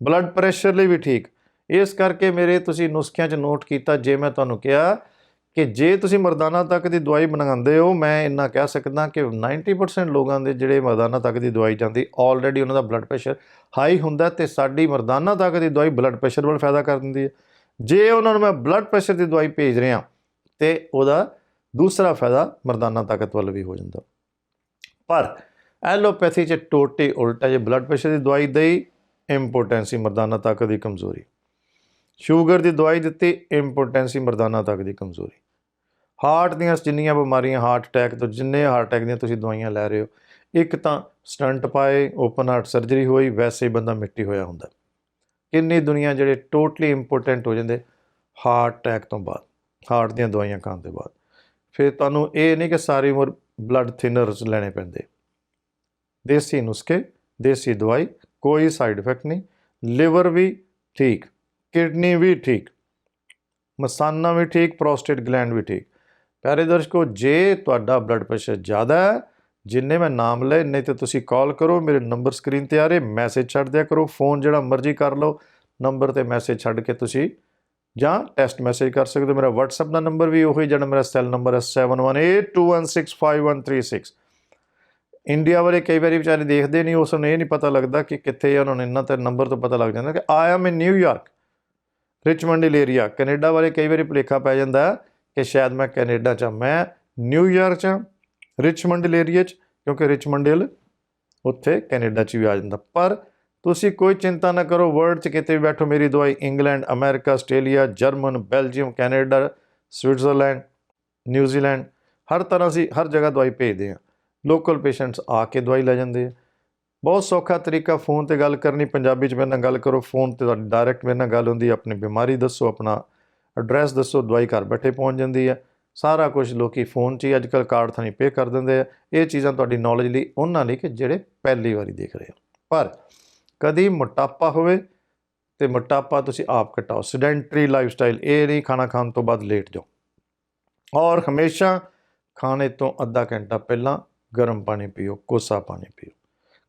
S1: ਬਲੱਡ ਪ੍ਰੈਸ਼ਰ ਲਈ ਵੀ ਠੀਕ। ਇਸ ਕਰਕੇ ਮੇਰੇ ਤੁਸੀਂ ਨੁਸਖਿਆਂ 'ਚ ਨੋਟ ਕੀਤਾ, ਜੇ ਮੈਂ ਤੁਹਾਨੂੰ ਕਿਹਾ ਕਿ ਜੇ ਤੁਸੀਂ ਮਰਦਾਨਾ ਤੱਕ ਦੀ ਦਵਾਈ ਬਣਾਉਂਦੇ ਹੋ, ਮੈਂ ਇੰਨਾ ਕਹਿ ਸਕਦਾ ਕਿ 90% ਲੋਕਾਂ ਦੇ ਜਿਹੜੇ ਮਰਦਾਨਾ ਤੱਕ ਦੀ ਦਵਾਈ ਜਾਂਦੀ ਆਲਰੇਡੀ ਉਹਨਾਂ ਦਾ ਬਲੱਡ ਪ੍ਰੈਸ਼ਰ ਹਾਈ ਹੁੰਦਾ ਤੇ ਸਾਡੀ ਮਰਦਾਨਾ ਤੱਕ ਦੀ ਦਵਾਈ ਬਲੱਡ ਪ੍ਰੈਸ਼ਰ ਵੱਲ ਫਾਇਦਾ ਕਰ ਦਿੰਦੀ ਹੈ। ਜੇ ਉਹਨਾਂ ਨੂੰ ਮੈਂ ਬਲੱਡ ਪ੍ਰੈਸ਼ਰ ਦੀ ਦਵਾਈ ਭੇਜ ਰਿਹਾ ਤੇ ਉਹਦਾ ਦੂਸਰਾ ਫਾਇਦਾ ਮਰਦਾਨਾ ਤਾਕਤ ਵੱਲ ਵੀ ਹੋ ਜਾਂਦਾ। ਪਰ ਐਲੋਪੈਥੀ 'ਚ ਟੋਟੇ ਉਲਟਾ ਜੇ ਬਲੱਡ ਪ੍ਰੈਸ਼ਰ ਦੀ ਦਵਾਈ ਦੇਈ ਇੰਪੋਟੈਂਸੀ ਮਰਦਾਨਾ ਤਾਕਤ ਦੀ ਕਮਜ਼ੋਰੀ। ਸ਼ੂਗਰ ਦੀ ਦਵਾਈ ਦਿੱਤੀ ਇੰਪੋਟੈਂਸੀ ਮਰਦਾਨਾ ਤੱਕ ਦੀ ਕਮਜ਼ੋਰੀ। ਹਾਰਟ ਦੀਆਂ ਜਿੰਨੀਆਂ ਬਿਮਾਰੀਆਂ, ਹਾਰਟ ਅਟੈਕ ਤੋਂ ਜਿੰਨੇ ਹਾਰਟ ਅਟੈਕ ਦੀਆਂ ਤੁਸੀਂ ਦਵਾਈਆਂ ਲੈ ਰਹੇ ਹੋ, ਇੱਕ ਤਾਂ ਸਟੰਟ ਪਾਏ, ਓਪਨ ਹਾਰਟ ਸਰਜਰੀ ਹੋਈ, ਵੈਸੇ ਹੀ ਬੰਦਾ ਮਿੱਟੀ ਹੋਇਆ ਹੁੰਦਾ। ਕਿੰਨੀ ਦੁਨੀਆ ਜਿਹੜੇ ਟੋਟਲੀ ਇੰਪੋਰਟੈਂਟ ਹੋ ਜਾਂਦੇ, ਹਾਰਟ ਅਟੈਕ ਤੋਂ ਬਾਅਦ, ਹਾਰਟ ਦੀਆਂ ਦਵਾਈਆਂ ਖਾਣ ਤੋਂ ਬਾਅਦ। ਫਿਰ ਤੁਹਾਨੂੰ ਇਹ ਨਹੀਂ ਕਿ ਸਾਰੀ ਉਮਰ ਬਲੱਡ ਥਿਨਰਸ ਲੈਣੇ ਪੈਂਦੇ। ਦੇਸੀ ਨੁਸਖੇ, ਦੇਸੀ ਦਵਾਈ, ਕੋਈ ਸਾਈਡ ਇਫੈਕਟ ਨਹੀਂ, ਲਿਵਰ ਵੀ ਠੀਕ। ਕਿਡਨੀ ਵੀ ਠੀਕ ਮਸਾਨਾ ਵੀ ਠੀਕ ਪ੍ਰੋਸਟੇਟ ਗਲੈਂਡ ਵੀ ਠੀਕ। ਪਿਆਰੇ ਦਰਸ਼ਕੋ, ਜੇ ਤੁਹਾਡਾ ਬਲੱਡ ਪ੍ਰੈਸ਼ਰ ਜ਼ਿਆਦਾ ਹੈ, ਜਿੰਨੇ ਮੈਂ ਨਾਮ ਲਏ ਨਹੀਂ ਤੇ ਤੁਸੀਂ ਕਾਲ ਕਰੋ, ਮੇਰੇ ਨੰਬਰ ਸਕਰੀਨ ਤੇ ਆ ਰਹੇ ਮੈਸੇਜ ਛੱਡ ਦਿਆ ਕਰੋ ਫੋਨ ਜਿਹੜਾ ਮਰਜ਼ੀ ਕਰ ਲਓ ਨੰਬਰ ਤੇ ਮੈਸੇਜ ਛੱਡ ਕੇ ਤੁਸੀਂ ਜਾਂ ਟੈਸਟ ਮੈਸੇਜ ਕਰ ਸਕਦੇ ਹੋ। ਮੇਰਾ WhatsApp ਦਾ ਨੰਬਰ ਵੀ ਉਹੀ ਜਿਹੜਾ ਮੇਰਾ ਸੈੱਲ ਨੰਬਰ ਹੈ 7182165136 ਇੰਡੀਆ ਵਾਲੇ ਕਈ ਵਾਰੀ ਵਿਚਾਰੇ ਦੇਖਦੇ ਨਹੀਂ, ਉਸ ਨੂੰ ਇਹ ਨਹੀਂ ਪਤਾ ਲੱਗਦਾ ਕਿ ਕਿੱਥੇ ਆ, ਉਹਨਾਂ ਨੂੰ ਇੰਨਾ ਤੇ ਨੰਬਰ ਤੋਂ ਪਤਾ ਲੱਗ ਜਾਂਦਾ ਕਿ I am in New York Richmond Hill area Canada ਬਾਰੇ ਕਈ ਵਾਰੀ ਭੁਲੇਖਾ ਪੈ ਜਾਂਦਾ ਹੈ ਕਿ ਸ਼ਾਇਦ ਮੈਂ ਕੈਨੇਡਾ 'ਚ ਹਾਂ। ਮੈਂ ਨਿਊਯਾਰਕ 'ਚ ਹਾਂ, ਰਿਚਮੰਡ ਹਿਲ ਏਰੀਆ 'ਚ ਕਿਉਂਕਿ ਰਿਚਮੰਡ ਹਿਲ ਉੱਥੇ ਕੈਨੇਡਾ 'ਚ ਵੀ ਆ ਜਾਂਦਾ। ਪਰ ਤੁਸੀਂ ਕੋਈ ਚਿੰਤਾ ਨਾ ਕਰੋ ਵਰਲਡ 'ਚ ਕਿਤੇ ਵੀ ਬੈਠੋ ਮੇਰੀ ਦਵਾਈ England America Australia German Belgium Canada Switzerland New Zealand ਹਰ ਤਰ੍ਹਾਂ ਅਸੀਂ ਹਰ ਜਗ੍ਹਾ ਦਵਾਈ ਭੇਜਦੇ ਹਾਂ ਲੋਕਲ ਪੇਸ਼ੈਂਟਸ ਆ ਕੇ ਦਵਾਈ ਲੈ ਜਾਂਦੇ ਆ। ਬਹੁਤ ਸੌਖਾ ਤਰੀਕਾ ਫੋਨ ਤੇ ਗੱਲ ਕਰਨੀ, ਪੰਜਾਬੀ ਚ ਮੇਰੇ ਨਾਲ ਗੱਲ ਕਰੋ, ਫੋਨ ਤੇ ਤੁਹਾਡੀ ਡਾਇਰੈਕਟ ਮੇਰੇ ਨਾਲ ਗੱਲ ਹੁੰਦੀ ਹੈ, ਆਪਣੀ ਬਿਮਾਰੀ ਦੱਸੋ, ਆਪਣਾ ਐਡਰੈਸ ਦੱਸੋ, ਦਵਾਈ ਘਰ ਬੈਠੇ ਪਹੁੰਚ ਜਾਂਦੀ ਹੈ। ਸਾਰਾ ਕੁਝ ਲੋਕੀ ਫੋਨ 'ਚ ਹੀ ਅੱਜਕੱਲ ਕਾਰਡ ਥਾਣੀ ਪੇ ਕਰ ਦਿੰਦੇ ਆ। ਇਹ ਚੀਜ਼ਾਂ ਤੁਹਾਡੀ ਨੌਲੇਜ ਲਈ, ਉਹਨਾਂ ਲਈ ਕਿ ਜਿਹੜੇ ਪਹਿਲੀ ਵਾਰੀ ਦੇਖ ਰਹੇ ਹੋ। ਪਰ ਕਦੀ ਮੋਟਾਪਾ ਹੋਵੇ ਤੇ ਮੋਟਾਪਾ ਤੁਸੀਂ ਆਪ ਘਟਾਓ। ਸੈਡੈਂਟਰੀ ਲਾਈਫਸਟਾਈਲ ਇਹ ਨਹੀਂ ਖਾਣਾ ਖਾਣ ਤੋਂ ਬਾਅਦ ਲੇਟ ਜਾਓ। ਔਰ ਹਮੇਸ਼ਾ ਖਾਣੇ ਤੋਂ ਅੱਧਾ ਘੰਟਾ ਪਹਿਲਾਂ ਗਰਮ ਪਾਣੀ ਪੀਓ, ਕੋਸਾ ਪਾਣੀ ਪੀਓ।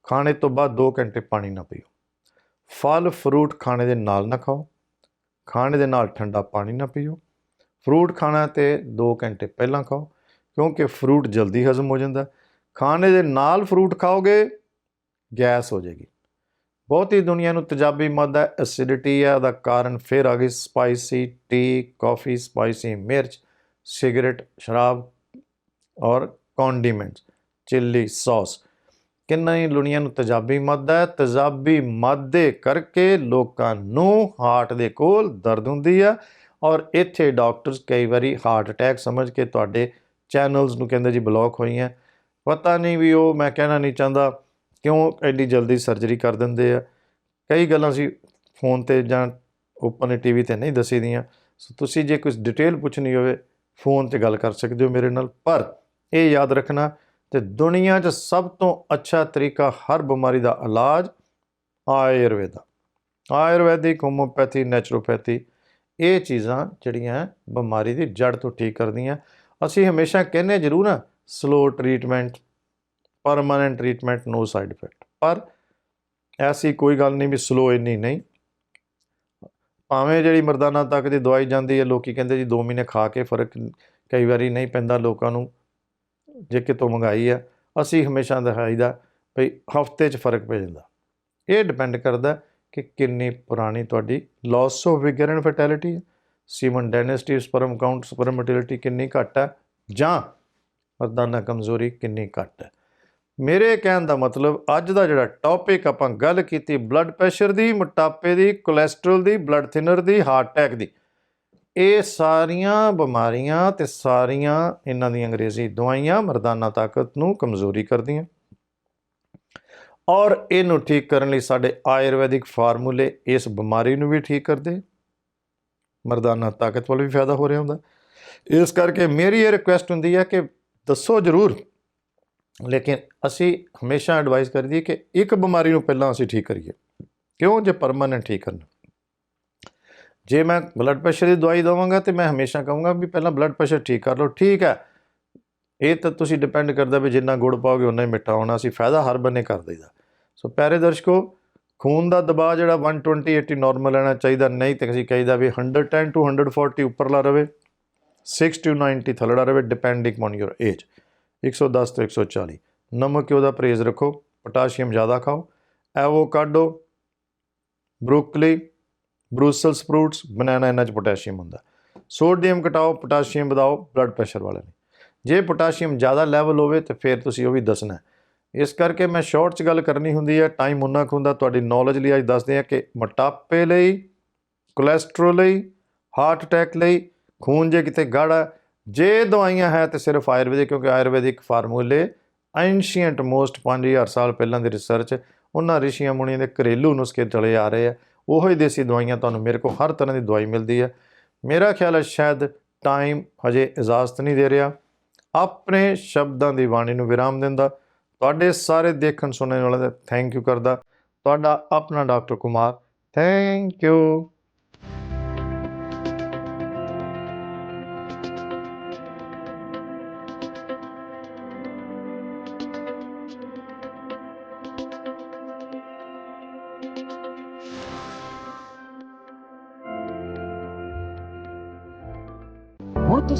S1: ਖਾਣੇ ਤੋਂ ਬਾਅਦ 2 ਘੰਟੇ ਪਾਣੀ ਨਾ ਪੀਓ। ਫਲ, ਫਰੂਟ ਖਾਣੇ ਦੇ ਨਾਲ ਨਾ ਖਾਓ। ਖਾਣੇ ਦੇ ਨਾਲ ਠੰਡਾ ਪਾਣੀ ਨਾ ਪੀਓ। ਫਰੂਟ ਖਾਣਾ ਤੇ 2 ਘੰਟੇ ਪਹਿਲਾਂ ਖਾਓ, ਕਿਉਂਕਿ ਫਰੂਟ ਜਲਦੀ ਹਜ਼ਮ ਹੋ ਜਾਂਦਾ। ਖਾਣੇ ਦੇ ਨਾਲ ਫਰੂਟ ਖਾਓਗੇ, ਗੈਸ ਹੋ ਜਾਏਗੀ। ਬਹੁਤੀ ਦੁਨੀਆ ਨੂੰ ਤੇਜ਼ਾਬੀ ਮਾਦਾ ਐਸਿਡਿਟੀ ਹੈ, ਉਹਦਾ ਕਾਰਨ ਫਿਰ ਆ ਗਈ ਸਪਾਈਸੀ, ਟੀ, ਕਾਫੀ, ਸਪਾਈਸੀ, ਮਿਰਚ, ਸਿਗਰਟ, ਸ਼ਰਾਬ ਔਰ ਕੌਂਡੀਮੈਂਟਸ, ਚਿੱਲੀ ਸੌਸ। ਕਿੰਨਾ ਹੀ ਦੁਨੀਆ ਨੂੰ ਤਜਾਬੀ ਮਾਦਾ ਹੈ, ਤੇਜ਼ਾਬੀ ਮਾਦੇ ਕਰਕੇ ਲੋਕਾਂ ਨੂੰ ਹਾਰਟ ਦੇ ਕੋਲ ਦਰਦ ਹੁੰਦੀ ਹੈ ਔਰ ਇੱਥੇ ਡਾਕਟਰਸ ਕਈ ਵਾਰੀ ਹਾਰਟ ਅਟੈਕ ਸਮਝ ਕੇ ਤੁਹਾਡੇ ਚੈਨਲਸ ਨੂੰ ਕਹਿੰਦੇ ਜੀ ਬਲੌਕ ਹੋਈਆਂ। ਪਤਾ ਨਹੀਂ ਵੀ ਉਹ ਮੈਂ ਕਹਿਣਾ ਨਹੀਂ ਚਾਹੁੰਦਾ, ਕਿਉਂ ਐਡੀ ਜਲਦੀ ਸਰਜਰੀ ਕਰ ਦਿੰਦੇ ਆ। ਕਈ ਗੱਲਾਂ ਸੀ ਫੋਨ ਤੇ ਜਾਂ ਓਪਨ ਟੀਵੀ ਤੇ ਨਹੀਂ ਦੱਸੀ ਦੀਆਂ ਸੋ ਤੁਸੀਂ ਜੇ ਕੁਝ ਡਿਟੇਲ ਪੁੱਛਣੀ ਹੋਵੇ ਫੋਨ ਤੇ ਗੱਲ ਕਰ ਸਕਦੇ ਹੋ ਮੇਰੇ ਨਾਲ। ਪਰ ਇਹ ਯਾਦ ਰੱਖਣਾ ਤੇ ਦੁਨੀਆ 'ਚ ਸਭ ਤੋਂ ਅੱਛਾ ਤਰੀਕਾ ਹਰ ਬਿਮਾਰੀ ਦਾ ਇਲਾਜ ਆਯੁਰਵੇਦਾ ਆਯੁਰਵੈਦਿਕ ਹੋਮੋਪੈਥੀ ਨੈਚੁਰੋਪੈਥੀ ਇਹ ਚੀਜ਼ਾਂ ਜਿਹੜੀਆਂ ਬਿਮਾਰੀ ਦੀ ਜੜ ਤੋਂ ਠੀਕ ਕਰਦੀਆਂ। ਅਸੀਂ ਹਮੇਸ਼ਾ ਕਹਿੰਦੇ ਜ਼ਰੂਰ ਆ slow treatment permanent treatment no side effect ਪਰ ਐਸੀ ਕੋਈ ਗੱਲ ਨਹੀਂ ਵੀ ਸਲੋ ਇੰਨੀ ਨਹੀਂ। ਭਾਵੇਂ ਜਿਹੜੀ ਮਰਦਾਨਾ ਤੱਕ ਦੀ ਦਵਾਈ ਜਾਂਦੀ ਹੈ, ਲੋਕੀ ਕਹਿੰਦੇ ਜੀ 2 ਮਹੀਨੇ ਖਾ ਕੇ ਫ਼ਰਕ ਕਈ ਵਾਰੀ ਨਹੀਂ ਪੈਂਦਾ, ਲੋਕਾਂ ਨੂੰ ਜੇ ਕਿਤੋਂ ਮੰਗਾਈ ਆ, ਅਸੀਂ ਹਮੇਸ਼ਾ ਦਿਖਾਈਦਾ ਭਈ ਹਫ਼ਤੇ 'ਚ ਫ਼ਰਕ ਪੈ ਜਾਂਦਾ। ਇਹ ਡਿਪੈਂਡ ਕਰਦਾ ਕਿ ਕਿੰਨੀ ਪੁਰਾਣੀ ਤੁਹਾਡੀ loss of vigour and fertility ਹੈ semen density sperm count sperm motility ਕਿੰਨੀ ਘੱਟ ਹੈ ਜਾਂ ਮਰਦਾਨਾ ਕਮਜ਼ੋਰੀ ਕਿੰਨੀ ਘੱਟ ਹੈ ਮੇਰੇ ਕਹਿਣ ਦਾ ਮਤਲਬ ਅੱਜ ਦਾ ਜਿਹੜਾ ਟੌਪਿਕ ਆਪਾਂ ਗੱਲ ਕੀਤੀ ਬਲੱਡ ਪ੍ਰੈਸ਼ਰ ਦੀ, ਮੋਟਾਪੇ ਦੀ ਕੋਲੇਸਟ੍ਰੋਲ ਦੀ ਬਲੱਡ ਥਿਨਰ ਦੀ ਹਾਰਟ ਅਟੈਕ ਦੀ। ਇਹ ਸਾਰੀਆਂ ਬਿਮਾਰੀਆਂ ਤੇ ਸਾਰੀਆਂ ਇਹਨਾਂ ਦੀਆਂ ਅੰਗਰੇਜ਼ੀ ਦਵਾਈਆਂ ਮਰਦਾਨਾ ਤਾਕਤ ਨੂੰ ਕਮਜ਼ੋਰੀ ਕਰਦੀਆਂ। ਔਰ ਇਹਨੂੰ ਠੀਕ ਕਰਨ ਲਈ ਸਾਡੇ ਆਯੁਰਵੈਦਿਕ ਫਾਰਮੂਲੇ ਇਸ ਬਿਮਾਰੀ ਨੂੰ ਵੀ ਠੀਕ ਕਰਦੇ। ਮਰਦਾਨਾ ਤਾਕਤ ਵੱਲ ਵੀ ਫਾਇਦਾ ਹੋ ਰਿਹਾ ਹੁੰਦਾ। ਇਸ ਕਰਕੇ ਮੇਰੀ ਇਹ ਰਿਕੁਐਸਟ ਹੁੰਦੀ ਹੈ ਕਿ ਦੱਸੋ ਜ਼ਰੂਰ। ਲੇਕਿਨ ਅਸੀਂ ਹਮੇਸ਼ਾ ਐਡਵਾਈਸ ਕਰਦੀ ਕਿ ਇੱਕ ਬਿਮਾਰੀ ਨੂੰ ਪਹਿਲਾਂ ਅਸੀਂ ਠੀਕ ਕਰੀਏ। ਕਿਉਂ? ਜੇ ਪਰਮਾਨੈਂਟ ਠੀਕ ਕਰਨਾ। ਜੇ ਮੈਂ ਬਲੱਡ ਪ੍ਰੈਸ਼ਰ ਦੀ ਦਵਾਈ ਦਵਾਂਗਾ ਤੇ ਮੈਂ ਹਮੇਸ਼ਾ ਕਹੂੰਗਾ ਵੀ ਪਹਿਲਾਂ ਬਲੱਡ ਪ੍ਰੈਸ਼ਰ ਠੀਕ ਕਰ ਲਓ, ਠੀਕ ਹੈ। ਇਹ ਤਾਂ ਤੁਸੀਂ ਡਿਪੈਂਡ ਕਰਦਾ ਵੀ ਜਿੰਨਾ ਗੁੜ ਪਾਓਗੇ ਉਨਾ ਹੀ ਮਿੱਠਾ ਹੋਣਾ, ਅਸੀਂ ਫਾਇਦਾ ਹਰ ਬੰਨੇ ਕਰ ਦਈਦਾ। ਸੋ ਪਿਆਰੇ ਦਰਸ਼ਕੋ, ਖੂਨ ਦਾ ਦਬਾਅ ਜਿਹੜਾ 120 80 ਨਾਰਮਲ ਰਹਿਣਾ ਚਾਹੀਦਾ, ਨਹੀਂ ਤੇ ਅਸੀਂ ਕਹੀਦਾ ਵੀ 110 ਟੂ 140 ਉੱਪਰਲਾ ਰਵੇ 6 ਟੂ 90 ਥੱਲੜਾ ਰਵੇ ਡਿਪੈਂਡਿੰਗ ਔਨ ਯੋਰ ਏਜ 110 ਤੋਂ 140 ਨਮਕ ਉਹਦਾ ਪਰਹੇਜ਼ ਰੱਖੋ, ਪੋਟਾਸ਼ੀਅਮ ਜ਼ਿਆਦਾ ਖਾਓ, ਐਵੋਕਾਡੋ, ਬਰੋਕਲੀ ਬਰੂਸਲ ਸਪਰੂਟਸ ਬਨਾਨਾ ਇਹਨਾਂ 'ਚ ਪੋਟਾਸ਼ੀਅਮ ਹੁੰਦਾ। ਸੋਡੀਅਮ ਘਟਾਓ, ਪੋਟਾਸ਼ੀਅਮ ਵਧਾਓ, ਬਲੱਡ ਪ੍ਰੈਸ਼ਰ ਵਾਲੇ ਨੇ। ਜੇ ਪੋਟਾਸ਼ੀਅਮ ਜ਼ਿਆਦਾ ਲੈਵਲ ਹੋਵੇ ਤੇ ਫਿਰ ਤੁਸੀਂ ਉਹ ਵੀ ਦੱਸਣਾ ਇਸ ਕਰਕੇ ਮੈਂ ਸ਼ਾਰਟ 'ਚ ਗੱਲ ਕਰਨੀ ਹੁੰਦੀ ਹੈ ਟਾਈਮ ਉਨਾ ਕੁ ਹੁੰਦਾ, ਤੁਹਾਡੀ ਨੌਲੇਜ ਲਈ ਅੱਜ ਦੱਸਦੇ ਹਾਂ ਕਿ ਮੋਟਾਪੇ ਲਈ ਕੋਲੇਸਟ੍ਰੋਲ ਲਈ ਹਾਰਟ ਅਟੈਕ ਲਈ, ਖੂਨ ਜੇ ਕਿਤੇ ਗਾੜਾ ਜੇ ਦਵਾਈਆਂ ਹੈ ਤੇ ਸਿਰਫ ਆਯੁਰਵੈਦਿਕ, ਕਿਉਂਕਿ ਆਯੁਰਵੈਦਿਕ ਫਾਰਮੂਲੇ ਐਂਸ਼ੀਐਂਟ ਮੋਸਟ 5000 ਸਾਲ ਪਹਿਲਾਂ ਦੀ ਰਿਸਰਚ ਉਹਨਾਂ ਰਿਸ਼ੀਆਂ ਮੁਨੀਆਂ ਦੇ ਘਰੇਲੂ ਨੁਸਖੇ ਚਲੇ ਆ ਰਹੇ ਆ ਉਹੋ ਹੀ ਦੇਸੀ ਦਵਾਈਆਂ ਤੁਹਾਨੂੰ ਮੇਰੇ ਕੋਲ ਹਰ ਤਰ੍ਹਾਂ ਦੀ ਦਵਾਈ ਮਿਲਦੀ ਹੈ। ਮੇਰਾ ਖਿਆਲ ਹੈ ਸ਼ਾਇਦ ਟਾਈਮ ਹਜੇ ਇਜਾਜ਼ਤ ਨਹੀਂ ਦੇ ਰਿਹਾ। ਆਪਣੇ ਸ਼ਬਦਾਂ ਦੀ ਬਾਣੀ ਨੂੰ ਵਿਰਾਮ ਦਿੰਦਾ। ਤੁਹਾਡੇ ਸਾਰੇ ਦੇਖਣ ਸੁਣਨ ਵਾਲਿਆਂ ਦਾ ਥੈਂਕ ਯੂ ਕਰਦਾ। ਤੁਹਾਡਾ ਆਪਣਾ ਡਾਕਟਰ ਕੁਮਾਰ। Thank you